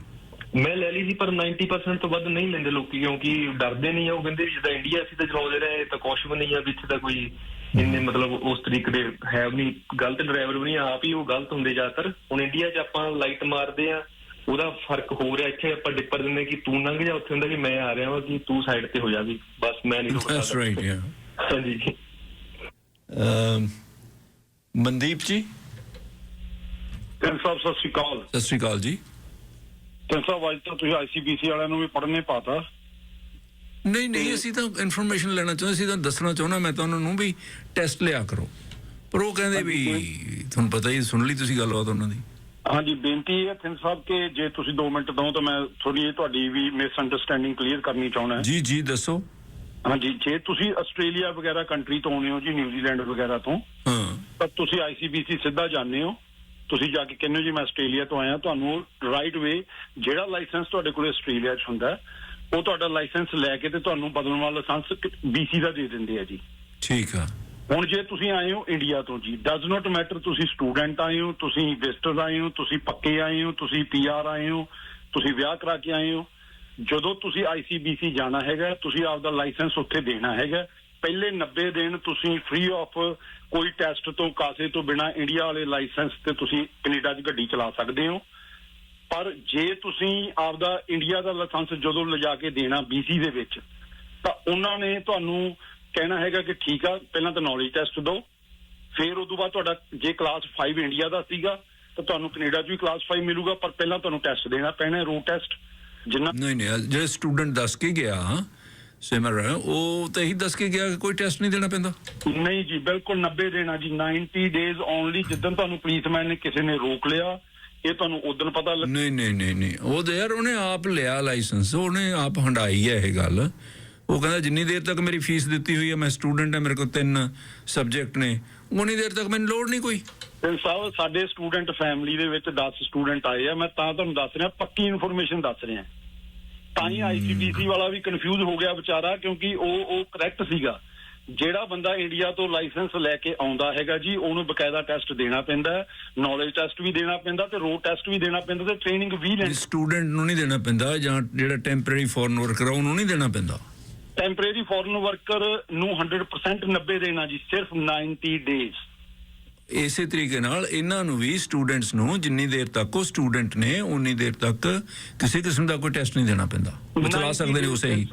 ਮੈਂ ਲੈ ਲਈ ਸੀ ਪਰ 90% ਤੋਂ ਵੱਧ ਨਹੀਂ ਲੈਂਦੇ ਲੋਕੀ ਕਿਉਂਕਿ ਡਰਦੇ ਨਹੀਂ ਆ। ਉਹ ਕਹਿੰਦੇ ਜਿੱਦਾਂ ਇੰਡੀਆ ਅਸੀਂ ਤਾਂ ਚਲਾਉਂਦੇ ਰਹੇ ਤਾਂ ਕੁਛ ਵੀ ਨਹੀਂ ਆ ਵੀ ਇੱਥੇ ਤਾਂ ਕੋਈ ਇੰਨੇ ਮਤਲਬ ਉਸ ਤਰੀਕੇ ਦੇ ਹੈ ਵੀ ਨਹੀਂ ਗਲਤ ਡਰਾਈਵਰ ਵੀ ਨਹੀਂ ਆਪ ਹੀ ਉਹ ਗਲਤ ਹੁੰਦੇ ਜ਼ਿਆਦਾਤਰ। ਹੁਣ ਇੰਡੀਆ 'ਚ ਆਪਾਂ ਲਾਈਟ ਮਾਰਦੇ ਆ ਉਹਦਾ ਫ਼ਰਕ ਹੋ ਰਿਹਾ ਇੱਥੇ ਆਪਾਂ ਡਿੱਪਰ ਦਿੰਦੇ ਕਿ ਤੂੰ ਲੰਘ ਜਾ ਉੱਥੇ ਹੁੰਦਾ ਕਿ ਮੈਂ ਆ ਰਿਹਾ ਵਾਂ ਕਿ ਤੂੰ ਸਾਈਡ ਤੇ ਹੋ ਜਾ ਵੀ ਬਸ ਮੈਂ ਨਹੀਂ ਰੁਕਦਾ। ਦੈਟਸ ਰਾਈਟ ਯਾ ਹਾਂਜੀ ਮਨਦੀਪ ਜੀ? ਸਾਹਿਬ ਸਤਿ ਸ਼੍ਰੀ ਅਕਾਲ। ਸਤਿ ਸ੍ਰੀ ਅਕਾਲ ਜੀ। ਤਿੰਨ ਸਾਹਿਬ ਅੱਜ ਤਾਂ ਤੁਸੀਂ ਆਈਸੀਬੀਸੀ ਵਾਲਿਆਂ ਨੂੰ ਵੀ ਪੜ੍ਹਨੇ ਪਾਤਾ। ਨਹੀਂ ਨਹੀਂ ਅਸੀਂ ਤਾਂ ਇਨਫੋਰਮੇਸ਼ਨ ਲੈਣਾ ਚਾਹੁੰਦੇ ਸੀ ਤਾਂ ਦੱਸਣਾ ਚਾਹੁੰਦਾ ਮੈਂ ਤਾਂ ਉਹਨਾਂ ਨੂੰ ਵੀ ਟੈਸਟ ਲਿਆ ਕਰੋ। ਪਰ ਉਹ ਕਹਿੰਦੇ ਵੀ ਤੁਹਾਨੂੰ ਪਤਾ ਹੀ ਸੁਣ ਲਈ ਤੁਸੀਂ ਗੱਲਬਾਤ ਉਹਨਾਂ ਦੀ। ਹਾਂਜੀ ਬੇਨਤੀ ਹੈ ਤਿੰਨ ਸਾਹਿਬ ਕਿ ਜੇ ਤੁਸੀਂ 2 ਮਿੰਟ ਦਿਓ ਤਾਂ ਮੈਂ ਥੋੜੀ ਤੁਹਾਡੀ ਵੀ ਮਿਸ ਅੰਡਰਸਟੈਂਡਿੰਗ ਕਲੀਅਰ ਕਰਨੀ ਚਾਹੁੰਦਾ ਜੀ ਜੀ ਦੱਸੋ। ਹਾਂਜੀ ਜੇ ਤੁਸੀਂ ਆਸਟ੍ਰੇਲੀਆ ਵਗੈਰਾ ਕੰਟਰੀ ਤੋਂ ਆਉਣੇ ਹੋ ਜੀ ਨਿਊਜ਼ੀਲੈਂਡ ਵਗੈਰਾ ਤੋਂ ਹਾਂ। ਤਾਂ ਤੁਸੀਂ ਆਈਸੀਬੀਸੀ ਸਿੱਧਾ ਜਾਂਦੇ ਹੋ। ਤੁਸੀਂ ਜਾ ਕੇ ਕਹਿੰਦੇ ਹੋ ਜੀ ਮੈਂ ਆਸਟ੍ਰੇਲੀਆ ਤੋਂ ਆਇਆ ਤੁਹਾਨੂੰ ਰਾਈਟ ਵੇ ਜਿਹੜਾ ਲਾਇਸੈਂਸ ਤੁਹਾਡੇ ਕੋਲ ਆਸਟ੍ਰੇਲੀਆ 'ਚ ਹੁੰਦਾ ਉਹ ਤੁਹਾਡਾ ਲਾਇਸੈਂਸ ਲੈ ਕੇ ਤੇ ਤੁਹਾਨੂੰ ਬਦਲਣ ਵਾਲਾ ਲਾਇਸੈਂਸ BC ਦਾ ਦੇ ਦਿੰਦੇ ਆ ਜੀ। ਠੀਕ ਆ। ਹੁਣ ਜੇ ਤੁਸੀਂ ਆਏ ਹੋ ਇੰਡੀਆ ਤੋਂ ਜੀ ਡਸ ਨਾਟ ਮੈਟਰ ਤੁਸੀਂ ਸਟੂਡੈਂਟ ਆਏ ਹੋ, ਤੁਸੀਂ ਵਿਜ਼ਟਰ ਆਏ ਹੋ, ਤੁਸੀਂ ਪੱਕੇ ਆਏ ਹੋ, ਤੁਸੀਂ ਪੀਆਰ ਆਏ ਹੋ, ਤੁਸੀਂ ਵਿਆਹ ਕਰਾ ਕੇ ਆਏ ਹੋ, ਜਦੋਂ ਤੁਸੀਂ ICBC ਜਾਣਾ ਹੈਗਾ, ਤੁਸੀਂ ਆਪਦਾ ਲਾਇਸੈਂਸ ਉੱਥੇ ਦੇਣਾ ਹੈਗਾ, ਪਹਿਲੇ 90 ਦਿਨ ਤੁਸੀਂ ਫ੍ਰੀ ਆਫ ਕੋਈ ਟੈਸਟ ਤੋਂ ਕਾਸੇ ਤੋਂ ਬਿਨਾ ਇੰਡੀਆ ਵਾਲੇ ਲਾਇਸੈਂਸ ਤੇ ਤੁਸੀਂ ਕੈਨੇਡਾ 'ਚ ਗੱਡੀ ਚਲਾ ਸਕਦੇ ਹੋ। ਪਰ ਜੇ ਤੁਸੀਂ ਆਪਦਾ ਇੰਡੀਆ ਦਾ ਲਾਇਸੈਂਸ ਜਦੋਂ ਲਿਜਾ ਕੇ ਦੇਣਾ BC ਦੇ ਵਿੱਚ, ਤਾਂ ਉਹਨਾਂ ਨੇ ਤੁਹਾਨੂੰ ਕਹਿਣਾ ਹੈਗਾ ਕਿ ਠੀਕ ਆ ਪਹਿਲਾਂ ਤਾਂ ਨੌਲੇਜ ਟੈਸਟ ਦਿਓ ਫਿਰ ਉਸ ਤੋਂ ਬਾਅਦ ਤੁਹਾਡਾ ਜੇ ਕਲਾਸ 5 ਇੰਡੀਆ ਦਾ ਸੀਗਾ ਤਾਂ ਤੁਹਾਨੂੰ ਕੈਨੇਡਾ 'ਚ ਵੀ ਕਲਾਸ 5 ਮਿਲੂਗਾ ਪਰ ਪਹਿਲਾਂ ਤੁਹਾਨੂੰ ਟੈਸਟ ਦੇਣਾ ਪੈਣਾ ਰੋ ਟੈਸਟ ਜਿੰਨਾ ਨਹੀਂ ਨਹੀਂ ਜਿਹੜੇ ਸਟੂਡੈਂਟ ਦੱਸ ਕੇ ਗਿਆ ਸਿਮਰ ਉਹ ਤਾਂ ਇਹੀ ਦੱਸ ਕੇ ਗਿਆ ਕਿ ਕੋਈ ਟੈਸਟ ਨਹੀਂ ਦੇਣਾ ਪੈਂਦਾ? ਨਹੀਂ ਜੀ ਬਿਲਕੁਲ 90 ਦੇਣਾ ਜੀ 90 ਡੇਜ਼ ਓਨਲੀ ਜਿੱਦਣ ਤੁਹਾਨੂੰ ਪੁਲਿਸਮੈਨ ਨੇ ਕਿਸੇ ਨੇ ਰੋਕ ਲਿਆ ਇਹ ਤੁਹਾਨੂੰ ਉਦੋਂ ਪਤਾ ਲੱਗ ਨਹੀਂ ਨਹੀਂ ਨਹੀਂ ਨਹੀਂ ਉਹ ਤਾਂ ਯਾਰ ਉਹਨੇ ਆਪ ਲਿਆ ਲਾਇਸੈਂਸ ਉਹਨੇ ਆਪ ਹੰਡਾਈ ਹੈ ਇਹ ਗੱਲ। ਉਹ ਕਹਿੰਦਾ ਜਿੰਨੀ ਦੇਰ ਤੱਕ ਮੇਰੀ ਫੀਸ ਦਿੱਤੀ ਹੋਈ ਹੈ ਮੈਂ ਸਟੂਡੈਂਟ ਹਾਂ ਮੇਰੇ ਕੋਲ ਤਿੰਨ ਸਬਜੈਕਟ ਨੇ ਉਨੀ ਦੇਰ ਤੱਕ ਮੈਨੂੰ ਲੋੜ ਨਹੀਂ ਕੋਈ। ਤੇ ਸਾਹਿਬ ਸਾਡੇ ਸਟੂਡੈਂਟ ਫੈਮਿਲੀ ਦੇ ਵਿੱਚ 10 ਸਟੂਡੈਂਟ ਆਏ ਆ। ਮੈਂ ਤਾਂ ਤੁਹਾਨੂੰ ਦੱਸ ਰਿਹਾ ਪੱਕੀ ਇਨਫੋਰਮੇਸ਼ਨ ਦੱਸ ਰਿਹਾ। ਤਾਂ ਹੀ ਆਈਸੀਡੀਸੀ ਵਾਲਾ ਵੀ ਕਨਫਿਊਜ਼ ਹੋ ਗਿਆ ਵਿਚਾਰਾ ਕਿਉਂਕਿ ਉਹ ਉਹ ਕਰੈਕਟ ਸੀਗਾ। ਜਿਹੜਾ ਬੰਦਾ ਇੰਡੀਆ ਤੋਂ ਲਾਇਸੈਂਸ ਲੈ ਕੇ ਆਉਂਦਾ ਹੈਗਾ ਜੀ ਉਹਨੂੰ ਬਕਾਇਦਾ ਟੈਸਟ ਦੇਣਾ ਪੈਂਦਾ ਨੌਲੇਜ ਟੈਸਟ ਵੀ ਦੇਣਾ ਪੈਂਦਾ ਤੇ ਰੋਡ ਟੈਸਟ ਵੀ ਦੇਣਾ ਪੈਂਦਾ ਤੇ ਟ੍ਰੇਨਿੰਗ ਵੀ ਲੈਣੀ ਸਟੂਡੈਂਟ ਨੂੰ ਨਹੀਂ ਦੇਣਾ ਪੈਂਦਾ ਜਾਂ ਜਿਹੜਾ ਟੈਂਪਰੇਰੀ ਫੋਰਨ ਵਰਕਰ ਆ ਉਹਨੂੰ ਨਹੀਂ ਦੇਣਾ ਪੈਂਦਾ। ਟੈਂਪਰੇਰੀ ਫੋਰਨ ਵਰਕਰ ਨੂੰ 100% 90 ਦੇਣਾ ਜੀ ਸਿਰਫ 90 ਡੇਜ਼ ਇਸੇ ਤਰੀਕੇ ਨਾਲ ਇਹਨਾਂ ਨੂੰ ਵੀ ਸਟੂਡੈਂਟਸ ਨੂੰ ਜਿੰਨੀ ਦੇਰ ਤੱਕ ਉਹ ਸਟੂਡੈਂਟ ਨੇ ਉਨੀ ਦੇਰ ਤੱਕ ਕਿਸੇ ਕਿਸਮ ਦਾ ਕੋਈ ਟੈਸਟ ਨਹੀਂ ਦੇਣਾ ਪੈਂਦਾ। ਉਹ ਚਲਾ ਸਕਦੇ ਨੇ ਉਸੇ ਹੀ।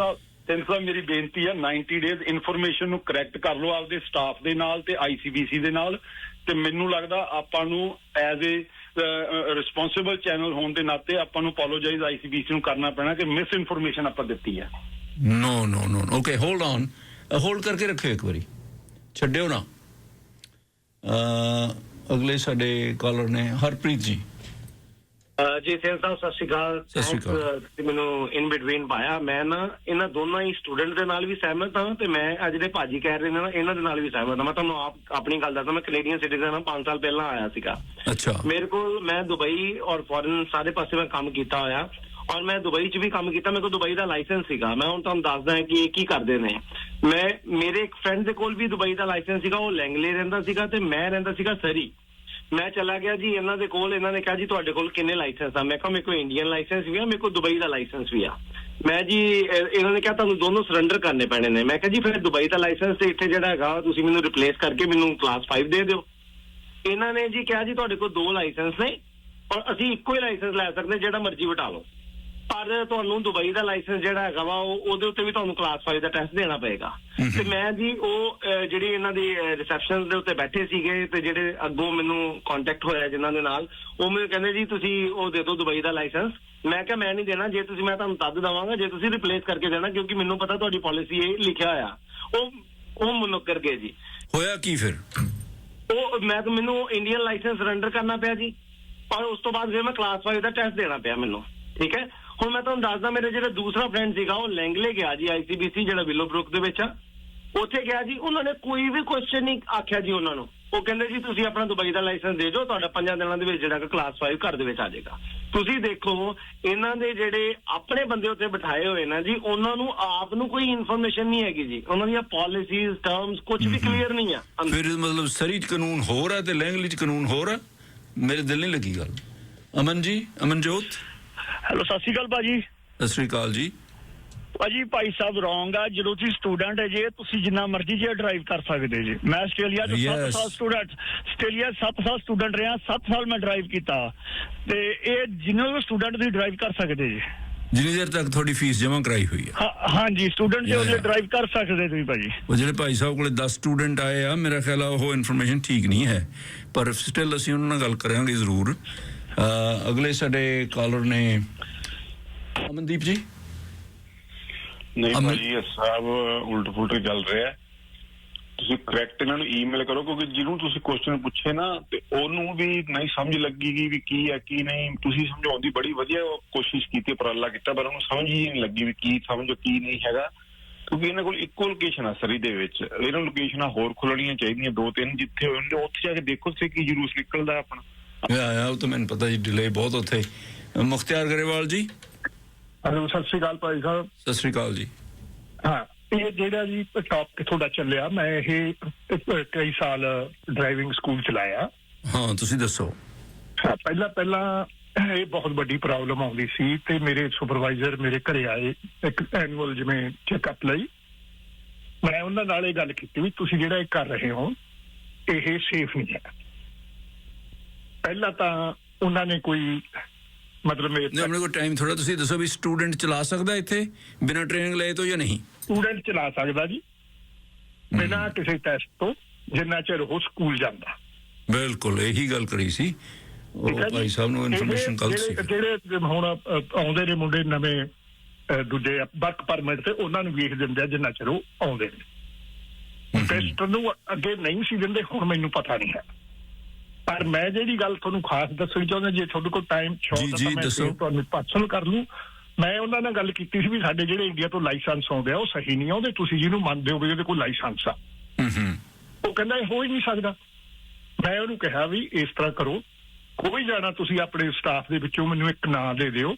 ਤਿੰਨ ਮੇਰੀ ਬੇਨਤੀ ਹੈ 90 ਡੇਜ਼ ਇਨਫੋਰਮੇਸ਼ਨ ਨੂੰ ਕਰੈਕਟ ਕਰ ਲਓ ਆਪਦੇ ਸਟਾਫ ਦੇ ਨਾਲ ਤੇ ਆਈਸੀਬੀਸੀ ਦੇ ਨਾਲ। ਤੇ ਮੈਨੂੰ ਲੱਗਦਾ ਆਪਾਂ ਨੂੰ ਐਜ਼ ਅ ਰਿਸਪੌਂਸਿਬਲ ਚੈਨਲ ਹੋਣ ਦੇ ਨਾਤੇ ਆਪਾਂ ਨੂੰ ਅਪੋਲੋਜਾਈਜ਼ ਆਈਸੀਬੀਸੀ ਨੂੰ ਕਰਨਾ ਪੈਣਾ ਕਿ ਮਿਸ ਇਨਫੋਰਮੇਸ਼ਨ ਆਪਾਂ ਦਿੱਤੀ ਹੈ no no no okay hold on hold ਕਰਕੇ ਰੱਖਿਓ ਇੱਕ ਵਾਰੀ ਛੱਡਿਓ ਨਾ ਅਗਲੇ ਸਾਡੇ ਕਾਲਰ ਨੇ ਹਰਪ੍ਰੀਤ ਜੀ ਜੀ ਸੇਨ ਸਾਹਿਬ ਸਤਿ ਸ਼੍ਰੀ ਅਕਾਲ ਸਤਿ ਸ਼੍ਰੀ ਅਕਾਲ। ਮੈਨੂੰ ਇਨ ਬਿਟਵੀਨ ਪਾਇਆ ਮੈਂ ਨਾ ਇਹਨਾਂ ਦੋਨਾਂ ਹੀ ਸਟੂਡੈਂਟ ਦੇ ਨਾਲ ਵੀ ਸਹਿਮਤ ਹਾਂ ਤੇ ਮੈਂ ਅੱਜ ਦੇ ਭਾਜੀ ਕਹਿ ਰਹੇ ਨੇ ਨਾ ਇਹਨਾਂ ਦੇ ਨਾਲ ਵੀ ਸਹਿਮਤ ਹਾਂ ਮੈਂ ਤੁਹਾਨੂੰ ਆਪ ਆਪਣੀ ਗੱਲ ਦੱਸਦਾ ਮੈਂ ਕੈਨੇਡੀਅਨ ਸਿਟੀਜ਼ਨ ਹਾਂ 5 ਸਾਲ ਪਹਿਲਾਂ ਆਇਆ ਸੀਗਾ ਅੱਛਾ ਮੇਰੇ ਕੋਲ ਮੈਂ ਦੁਬਈ ਔਰ ਫੋਰਨ ਸਾਰੇ ਪਾਸੇ ਮੈਂ ਕੰਮ ਕੀਤਾ ਹੋਇਆ ਔਰ ਮੈਂ ਦੁਬਈ 'ਚ ਵੀ ਕੰਮ ਕੀਤਾ, ਮੇਰੇ ਕੋਲ ਦੁਬਈ ਦਾ ਲਾਇਸੈਂਸ ਸੀਗਾ। ਮੈਂ ਹੁਣ ਤੁਹਾਨੂੰ ਦੱਸਦਾ ਹਾਂ ਕਿ ਇਹ ਕੀ ਕਰਦੇ ਨੇ। ਮੈਂ, ਮੇਰੇ ਇੱਕ ਫਰੈਂਡ ਦੇ ਕੋਲ ਵੀ ਦੁਬਈ ਦਾ ਲਾਇਸੈਂਸ ਸੀਗਾ, ਉਹ ਲੈਂਗਲੇ ਰਹਿੰਦਾ ਸੀਗਾ ਤੇ ਮੈਂ ਰਹਿੰਦਾ ਸੀਗਾ ਸਰੀ। ਮੈਂ ਚਲਾ ਗਿਆ ਜੀ, ਇਹਨਾਂ ਦੇ ਕੋਲ, ਇਹਨਾਂ ਨੇ ਕਿਹਾ ਜੀ, ਤੁਹਾਡੇ ਕੋਲ ਕਿੰਨੇ ਲਾਇਸੈਂਸ ਆ? ਮੈਂ ਕਿਹਾ, ਮੇਰੇ ਕੋਲ ਇੰਡੀਅਨ ਲਾਇਸੈਂਸ ਵੀ ਆ, ਮੇਰੇ ਕੋਲ ਦੁਬਈ ਦਾ ਲਾਇਸੈਂਸ ਵੀ ਆ। ਮੈਂ ਜੀ ਇਹਨਾਂ ਨੇ ਕਿਹਾ, ਤੁਹਾਨੂੰ ਦੋਨੋਂ ਸਰੈਂਡਰ ਕਰਨੇ ਪੈਣੇ ਨੇ। ਮੈਂ ਕਿਹਾ ਜੀ, ਫਿਰ ਦੁਬਈ ਦਾ ਲਾਇਸੈਂਸ ਤੇ ਇੱਥੇ ਜਿਹੜਾ ਹੈਗਾ, ਤੁਸੀਂ ਮੈਨੂੰ ਰਿਪਲੇਸ ਕਰਕੇ ਮੈਨੂੰ ਕਲਾਸ 5 ਦੇ ਦਿਓ। ਇਹਨਾਂ ਨੇ ਜੀ ਕਿਹਾ ਜੀ, ਤੁਹਾਡੇ ਕੋਲ ਦੋ ਲਾਇਸੈਂਸ ਨੇ, ਔਰ ਅਸੀਂ ਇੱਕੋ ਹੀ ਲਾਇਸੈਂਸ ਲੈ ਸਕਦੇ, ਜਿਹੜਾ ਮਰਜ਼ੀ ਵਟਾ ਲਓ। ਪਰ ਤੁਹਾਨੂੰ ਦੁਬਈ ਦਾ ਲਾਇਸੈਂਸ ਜਿਹੜਾ ਹੈਗਾ ਵਾ ਉਹ ਉਹਦੇ ਉੱਤੇ ਵੀ ਤੁਹਾਨੂੰ ਕਲਾਸ 5 ਦਾ ਟੈਸਟ ਦੇਣਾ ਪਏਗਾ। ਤੇ ਮੈਂ ਜੀ ਉਹ ਜਿਹੜੀ ਇਹਨਾਂ ਦੀ ਰਿਸੈਪਸ਼ਨ ਦੇ ਉੱਤੇ ਬੈਠੇ ਸੀਗੇ ਤੇ ਜਿਹੜੇ ਅੱਗੋਂ ਮੈਨੂੰ ਕੰਟੈਕਟ ਹੋਇਆ ਜਿਨ੍ਹਾਂ ਦੇ ਨਾਲ ਉਹ ਮੈਨੂੰ ਕਹਿੰਦੇ ਜੀ ਤੁਸੀਂ ਉਹ ਦੇ ਦਿਓ ਦੁਬਈ ਦਾ ਲਾਇਸੈਂਸ। ਮੈਂ ਕਿਹਾ ਮੈਂ ਨਹੀਂ ਦੇਣਾ। ਜੇ ਤੁਸੀਂ ਮੈਂ ਤੁਹਾਨੂੰ ਤਦ ਦਵਾਂਗਾ ਜੇ ਤੁਸੀਂ ਰਿਪਲੇਸ ਕਰਕੇ ਦੇਣਾ ਕਿਉਂਕਿ ਮੈਨੂੰ ਪਤਾ ਤੁਹਾਡੀ ਪਾਲਿਸੀ ਇਹ ਲਿਖਿਆ ਹੋਇਆ। ਉਹ ਉਹ ਮੁਨਕਰ ਗਏ ਜੀ। ਹੋਇਆ ਕੀ ਫਿਰ? ਉਹ ਮੈਂ ਤਾਂ ਮੈਨੂੰ ਇੰਡੀਅਨ ਲਾਇਸੈਂਸ ਸਰੈਂਡਰ ਕਰਨਾ ਪਿਆ ਜੀ। ਔਰ ਉਸ ਤੋਂ ਬਾਅਦ ਫਿਰ ਮੈਂ ਕਲਾਸ 5 ਦਾ ਟੈਸਟ ਦੇਣਾ ਪਿਆ ਮੈਨੂੰ। ਠੀਕ ਹੈ? ਹੁਣ ਮੈਂ ਤੁਹਾਨੂੰ ਦੱਸਦਾ ਮੇਰੇ ਜਿਹੜਾ ਦੂਸਰਾ ਫਰੈਂਡ ਸੀਗਾ ਉਹ ਲੈਂਗਲੇ ਗਿਆ ਜੀ ਆਈਸੀਬੀਸੀ ਜਿਹੜਾ ਵਿਲੋਬਰੁਕ ਦੇ ਵਿੱਚ। ਆ ਉੱਥੇ ਗਿਆ ਜੀ ਉਹਨਾਂ ਨੇ ਕੋਈ ਵੀ ਕੁਐਸਚਨ ਨਹੀਂ ਆਖਿਆ ਜੀ ਉਹਨਾਂ ਨੂੰ। ਉਹ ਕਹਿੰਦੇ ਜੀ ਤੁਸੀਂ ਆਪਣਾ ਦੁਬਈ ਦਾ ਲਾਇਸੈਂਸ ਦੇ ਦਿਓ ਤੁਹਾਡਾ ਪੰਜਾਂ ਦਿਨਾਂ ਦੇ ਵਿੱਚ ਜਿਹੜਾ ਕਿ ਕਲਾਸ 5 ਘਰ ਦੇ ਵਿੱਚ ਆ ਜਾਏਗਾ। ਤੁਸੀਂ ਦੇਖੋ ਇਹਨਾਂ ਦੇ ਜਿਹੜੇ ਆਪਣੇ ਬੰਦੇ ਉੱਤੇ ਬਿਠਾਏ ਹੋਏ ਨਾ ਜੀ ਉਹਨਾਂ ਨੂੰ ਆਪ ਨੂੰ ਕੋਈ ਇਨਫੋਰਮੇਸ਼ਨ ਨਹੀਂ ਹੈਗੀ ਜੀ। ਉਹਨਾਂ ਦੀਆਂ ਪਾਲਿਸੀਜ਼ ਟਰਮਸ ਕੁਝ ਵੀ ਕਲੀਅਰ ਨਹੀਂ ਆ। ਫਿਰ ਮਤਲਬ ਸਰੀ ਕਾਨੂੰਨ ਹੋਰ ਹੈ ਤੇ ਲੈਂਗਲੀ ਚ ਕਾਨੂੰਨ ਹੋਰ ਹੈ ਮੇਰੇ ਦਿਲ ਨਹੀਂ ਲੱਗੀ ਗੱਲ। ਅਮਨ ਜੀ ਅਮਨਜੋਤ? ਹੈਲੋ ਸਤਿ ਸ਼੍ਰੀ ਅਕਾਲ ਭਾਜੀ। ਸਤਿ ਸ੍ਰੀ ਅਕਾਲ ਜੀ। ਭਾਜੀ ਭਾਈ ਸਾਹਿਬ ਰੋਂਗ ਆ ਜਦੋਂ ਤੁਸੀਂ ਸਟੂਡੈਂਟ ਹੈ ਜੇ ਤੁਸੀਂ ਜਿੰਨਾ ਮਰਜ਼ੀ ਜੇ ਡਰਾਈਵ ਕਰ ਸਕਦੇ ਜੀ। ਮੈਂ ਆਸਟ੍ਰੇਲੀਆ ਚ 7 Yes. ਸਾਲ ਸਟੂਡੈਂਟ ਆਸਟ੍ਰੇਲੀਆ 7 ਸਾਲ ਸਟੂਡੈਂਟ ਰਿਹਾ 7 ਸਾਲ ਮੈਂ ਡਰਾਈਵ ਕੀਤਾ। ਤੇ ਇਹ ਜਿੰਨੇ ਵੀ ਸਟੂਡੈਂਟ ਤੁਸੀਂ ਡਰਾਈਵ ਕਰ ਸਕਦੇ ਜੀ? ਜਿੰਨੀ ਦੇਰ ਤੱਕ ਤੁਹਾਡੀ ਫੀਸ ਜਮ੍ਹਾਂ ਕਰਾਈ ਹੋਈ ਹੈ ਹਾਂ- ਹਾਂਜੀ ਸਟੂਡੈਂਟ ਜੇ Yeah, ਉਹਦੇ. ਡਰਾਈਵ ਕਰ ਸਕਦੇ ਤੁਸੀਂ ਭਾਜੀ। ਉਹ ਜਿਹੜੇ ਭਾਈ ਸਾਹਿਬ ਕੋਲੇ 10 ਸਟੂਡੈਂਟ ਆਏ ਆ ਮੇਰਾ ਖਿਆਲ ਆ ਉਹ ਇਨਫੋਰਮੇਸ਼ਨ ਠੀਕ ਨਹੀਂ ਹੈ। ਪਰ ਸਟਿਲ ਅਸੀਂ ਉਹਨਾਂ ਨਾਲ ਗੱਲ ਕਰਾਂਗੇ ਜ਼ਰੂਰ। ਅਗਲੇ ਸਾਡੇ ਕਾਲਰ ਨੇ ਅਮਨਦੀਪ ਜੀ? ਨਹੀਂ ਭਾਜੀ ਇਹ ਸਭ ਉਲਟ ਪੁਲਟ ਚੱਲ ਰਿਹਾ। ਤੁਸੀਂ ਕਰੈਕਟ ਇਹਨਾਂ ਨੂੰ ਈਮੇਲ ਕਰੋ ਕਿਉਂਕਿ ਜਿਹਨੂੰ ਤੁਸੀਂ ਕੁਐਸਚਨ ਪੁੱਛੇ ਨਾ ਤੇ ਉਹਨੂੰ ਵੀ ਨਹੀਂ ਸਮਝ ਲੱਗੀਗੀ ਵੀ ਕੀ ਹੈ ਕੀ ਨਹੀਂ। ਤੁਸੀਂ ਸਮਝਾਉਣ ਦੀ ਬੜੀ ਵਧੀਆ ਕੋਸ਼ਿਸ਼ ਕੀਤੀ ਉਪਰਾਲਾ ਕੀਤਾ ਪਰ ਉਹਨੂੰ ਸਮਝ ਹੀ ਨਹੀਂ ਲੱਗੀ ਵੀ ਕੀ ਸਮਝੋ ਕੀ ਨਹੀਂ ਹੈਗਾ। ਕਿਉਂਕਿ ਇਹਨਾਂ ਕੋਲ ਇੱਕੋ ਲੋਕੇਸ਼ਨ ਆ ਸਰੀ ਦੇ ਵਿੱਚ। ਇਹਨਾਂ ਲੋਕੇਸ਼ਨਾਂ ਹੋਰ ਖੁੱਲਣੀਆਂ ਚਾਹੀਦੀਆਂ ਦੋ ਤਿੰਨ ਜਿੱਥੇ ਹੋਣ ਉੱਥੇ ਜਾ ਕੇ ਦੇਖੋ ਤੇ ਕੀ ਜਲੂਸ ਨਿਕਲਦਾ ਆਪਣਾ। ਆਇਆ ਉਹ ਤਾਂ ਮੈਨੂੰ ਪਤਾ ਜੀ ਡਿਲੇ ਬਹੁਤ ਉੱਥੇ। ਮੁਖਤਿਆਰ ਗਰੇਵਾਲ ਜੀ? ਹਲੋ ਸਤਿ ਸ਼੍ਰੀ ਅਕਾਲ ਭਾਈ ਸਾਹਿਬ। ਸਤਿ ਸ੍ਰੀ ਅਕਾਲ ਜੀ। ਹਾਂ ਇਹ ਜਿਹੜਾ ਜੀ ਟੌਪਿਕ ਤੁਹਾਡਾ ਚੱਲਿਆ ਮੈਂ ਇਹ ਕਈ ਸਾਲ ਡਰਾਈਵਿੰਗ ਸਕੂਲ ਚਲਾਇਆ। ਹਾਂ ਤੁਸੀਂ ਦੱਸੋ। ਹਾਂ, ਪਹਿਲਾਂ ਪਹਿਲਾਂ ਇਹ ਬਹੁਤ ਵੱਡੀ ਪ੍ਰੋਬਲਮ ਆਉਂਦੀ ਸੀ ਤੇ ਮੇਰੇ ਸੁਪਰਵਾਈਜ਼ਰ ਮੇਰੇ ਘਰੇ ਆਏ ਇੱਕ ਐਨੂਅਲ ਜਿਵੇਂ ਚੈੱਕਅਪ ਲਈ। ਮੈਂ ਉਹਨਾਂ ਨਾਲ ਇਹ ਗੱਲ ਕੀਤੀ ਵੀ ਤੁਸੀਂ ਜਿਹੜਾ ਇਹ ਕਰ ਰਹੇ ਹੋ ਇਹ ਸੇਫ ਨਹੀਂ ਹੈ। ਪਹਿਲਾਂ ਤਾਂ ਉਹਨਾਂ ਨੇ ਕੋਈ ਮਤਲਬ ਮੇਰੇ ਨਹੀਂ ਆਪਣੇ ਕੋਲ ਟਾਈਮ ਥੋੜਾ ਤੁਸੀਂ ਦੱਸੋ ਵੀ ਸਟੂਡੈਂਟ ਚਲਾ ਸਕਦਾ ਇੱਥੇ? ਬਿਨਾਂ ਟ੍ਰੇਨਿੰਗ ਲਏ ਤੋਂ ਜਾਂ ਨਹੀਂ? ਸਟੂਡੈਂਟ ਚਲਾ ਸਕਦਾ ਜੀ। ਬਿਨਾਂ ਕਿਸੇ ਟੈਸਟ ਤੋਂ ਜਿੰਨਾ ਚਿਰ ਉਹ ਸਕੂਲ ਜਾਂਦਾ। ਬਿਲਕੁਲ ਇਹੀ ਗੱਲ ਕਰੀ ਸੀ। ਉਹ? ਭਾਈ ਸਾਹਿਬ ਨੂੰ ਇਨਫੋਰਮੇਸ਼ਨ ਕੱਲ ਸੀ ਜਿਹੜੇ ਹੁਣ ਆਉਂਦੇ ਨੇ ਮੁੰਡੇ ਨਵੇਂ ਦੂਜੇ ਵਰਕ ਪਰਮਿਟ ਤੇ ਉਹਨਾਂ ਨੂੰ ਵੇਖ ਦਿੰਦੇ ਆ ਜਿੰਨਾ ਚਿਰ ਉਹ ਆਉਂਦੇ ਨੇ। ਟੈਸਟ ਨੂੰ ਅੱਗੇ ਨਹੀਂ ਸੀ ਦਿੰਦੇ ਹੁਣ ਮੈਨੂੰ ਪਤਾ ਨਹੀਂ ਹੈ। ਪਰ ਮੈਂ ਜਿਹੜੀ ਗੱਲ ਤੁਹਾਨੂੰ ਖਾਸ ਦੱਸਣੀ ਚਾਹੁੰਦਾ ਜੇ ਤੁਹਾਡੇ ਕੋਲ ਟਾਈਮ ਜੀ, ਤਾਂ ਮੈਂ ਤੁਹਾਨੂੰ ਪਰਸਨਲ ਕਰ ਲੂੰ। ਮੈਂ ਉਹਨਾਂ ਨਾਲ ਗੱਲ ਕੀਤੀ ਸੀ ਵੀ ਸਾਡੇ ਜਿਹੜੇ ਇੰਡੀਆ ਤੋਂ ਲਾਇਸੈਂਸ ਆਉਂਦੇ ਆ ਉਹ ਸਹੀ ਨਹੀਂ ਆਉਂਦੇ ਤੁਸੀਂ ਜਿਹਨੂੰ ਮੰਨਦੇ ਹੋ ਵੀ ਉਹਦੇ ਕੋਲ ਲਾਇਸੈਂਸ ਆ। ਹੂੰ ਹੂੰ। ਉਹ ਕਹਿੰਦਾ ਇਹ ਹੋ ਹੀ ਨਹੀਂ ਸਕਦਾ। ਮੈਂ ਉਹਨੂੰ ਕਿਹਾ ਵੀ ਇਸ ਤਰ੍ਹਾਂ ਕਰੋ ਕੋਈ ਜਾਣਾ ਤੁਸੀਂ ਆਪਣੇ ਸਟਾਫ ਦੇ ਵਿੱਚੋਂ ਮੈਨੂੰ ਇੱਕ ਨਾਂ ਦੇ ਦਿਓ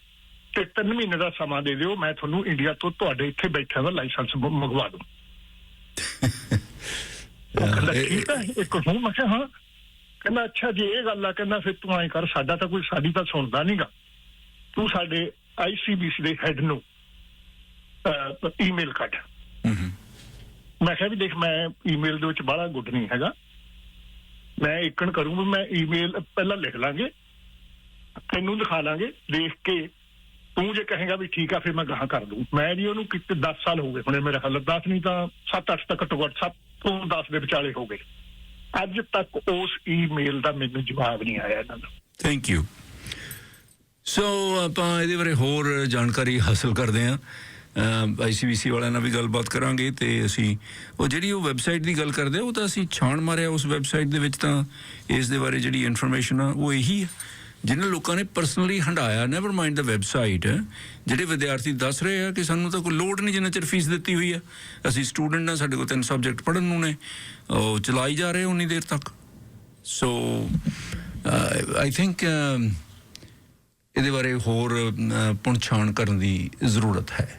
ਤੇ 3 ਮਹੀਨੇ ਦਾ ਸਮਾਂ ਦੇ ਦਿਓ ਮੈਂ ਤੁਹਾਨੂੰ ਇੰਡੀਆ ਤੋਂ ਤੁਹਾਡੇ ਇੱਥੇ ਬੈਠਿਆਂ ਦਾ ਲਾਇਸੈਂਸ ਮੰਗਵਾ ਦੂੰ। (laughs) ਉਹ ਕਹਿੰਦਾ ਠੀਕ ਹੈ ਇੱਕ ਨੂੰ ਮੈਂ ਕਿਹਾ ਹਾਂ। ਕਹਿੰਦਾ ਅੱਛਾ ਜੀ ਇਹ ਗੱਲ ਆ ਕਹਿੰਦਾ ਫਿਰ ਤੂੰ ਐਂ ਕਰ ਸਾਡਾ ਤਾਂ ਕੋਈ ਸਾਡੀ ਤਾਂ ਸੁਣਦਾ ਨਹੀਂਗਾ ਤੂੰ ਸਾਡੇ ਆਈਸੀਬੀਸੀ ਦੇ ਹੈੱਡ ਨੂੰ ਈਮੇਲ ਕੱਢ। ਮੈਂ ਕਿਹਾ ਵੀ ਦੇਖ ਮੈਂ ਈਮੇਲ ਦੇ ਵਿੱਚ ਬੜਾ ਗੁੱਡ ਨਹੀਂ ਹੈਗਾ। ਮੈਂ ਇੱਕਣ ਕਰੂੰ ਵੀ ਮੈਂ ਈਮੇਲ ਪਹਿਲਾਂ ਲਿਖ ਲਾਂਗੇ ਤੈਨੂੰ ਦਿਖਾ ਲਾਂਗੇ ਦੇਖ ਕੇ ਤੂੰ ਜੇ ਕਹੇਗਾ ਵੀ ਠੀਕ ਆ ਫਿਰ ਮੈਂ ਗਾਹਾਂ ਕਰ ਦੂੰ। ਮੈਂ ਜੀ ਉਹਨੂੰ ਕਿਤੇ 10 ਸਾਲ ਹੋ ਗਏ ਹੁਣੇ ਮੇਰੇ ਹਾਲ 10 ਨਹੀਂ ਤਾਂ 7-8 ਤੱਕ ਘੱਟੋ ਘੱਟ 7 ਤੋਂ 10 ਦੇ ਵਿਚਾਲੇ ਹੋ ਗਏ। ਅੱਜ ਤੱਕ ਉਸ ਈਮੇਲ ਦਾ ਮੈਨੂੰ ਜਵਾਬ ਨਹੀਂ ਆਇਆ ਇਹਨਾਂ ਦਾ। ਥੈਂਕ ਯੂ ਸੋ ਆਪਾਂ ਇਹਦੇ ਬਾਰੇ ਹੋਰ ਜਾਣਕਾਰੀ ਹਾਸਲ ਕਰਦੇ ਹਾਂ। ਆਈਸੀਬੀਸੀ ਵਾਲਿਆਂ ਨਾਲ ਵੀ ਗੱਲਬਾਤ ਕਰਾਂਗੇ ਤੇ ਅਸੀਂ ਉਹ ਜਿਹੜੀ ਉਹ ਵੈਬਸਾਈਟ ਦੀ ਗੱਲ ਕਰਦੇ ਉਹ ਤਾਂ ਅਸੀਂ ਛਾਣ ਮਾਰਿਆ ਉਸ ਵੈਬਸਾਈਟ ਦੇ ਵਿੱਚ ਤਾਂ ਇਸ ਦੇ ਬਾਰੇ ਜਿਹੜੀ ਇਨਫੋਰਮੇਸ਼ਨ ਆ, ਉਹ ਇਹੀ ਆ। ਜਿਨ੍ਹਾਂ ਲੋਕਾਂ ਨੇ ਪਰਸਨਲੀ ਹੰਡਾਇਆ ਨੈਵਰ ਮਾਈਂਡ ਦਾ ਵੈਬਸਾਈਟ ਜਿਹੜੇ ਵਿਦਿਆਰਥੀ ਦੱਸ ਰਹੇ ਆ ਕਿ ਸਾਨੂੰ ਤਾਂ ਕੋਈ ਲੋਡ ਨਹੀਂ ਜਿੰਨਾ ਚਿਰ ਫੀਸ ਦਿੱਤੀ ਹੋਈ ਆ। ਅਸੀਂ ਸਟੂਡੈਂਟ ਆ ਸਾਡੇ ਕੋਲ ਤਿੰਨ ਸਬਜੈਕਟ ਪੜ੍ਹਨ ਨੂੰ ਨੇ ਉਹ ਚਲਾਈ ਜਾ ਰਹੇ ਉਨੀ ਦੇਰ ਤੱਕ। ਸੋ ਆਈ ਥਿੰਕ ਇਹਦੇ ਬਾਰੇ ਹੋਰ ਅ, ਪੁਣਛਾਣ ਕਰਨ ਦੀ ਜ਼ਰੂਰਤ ਹੈ।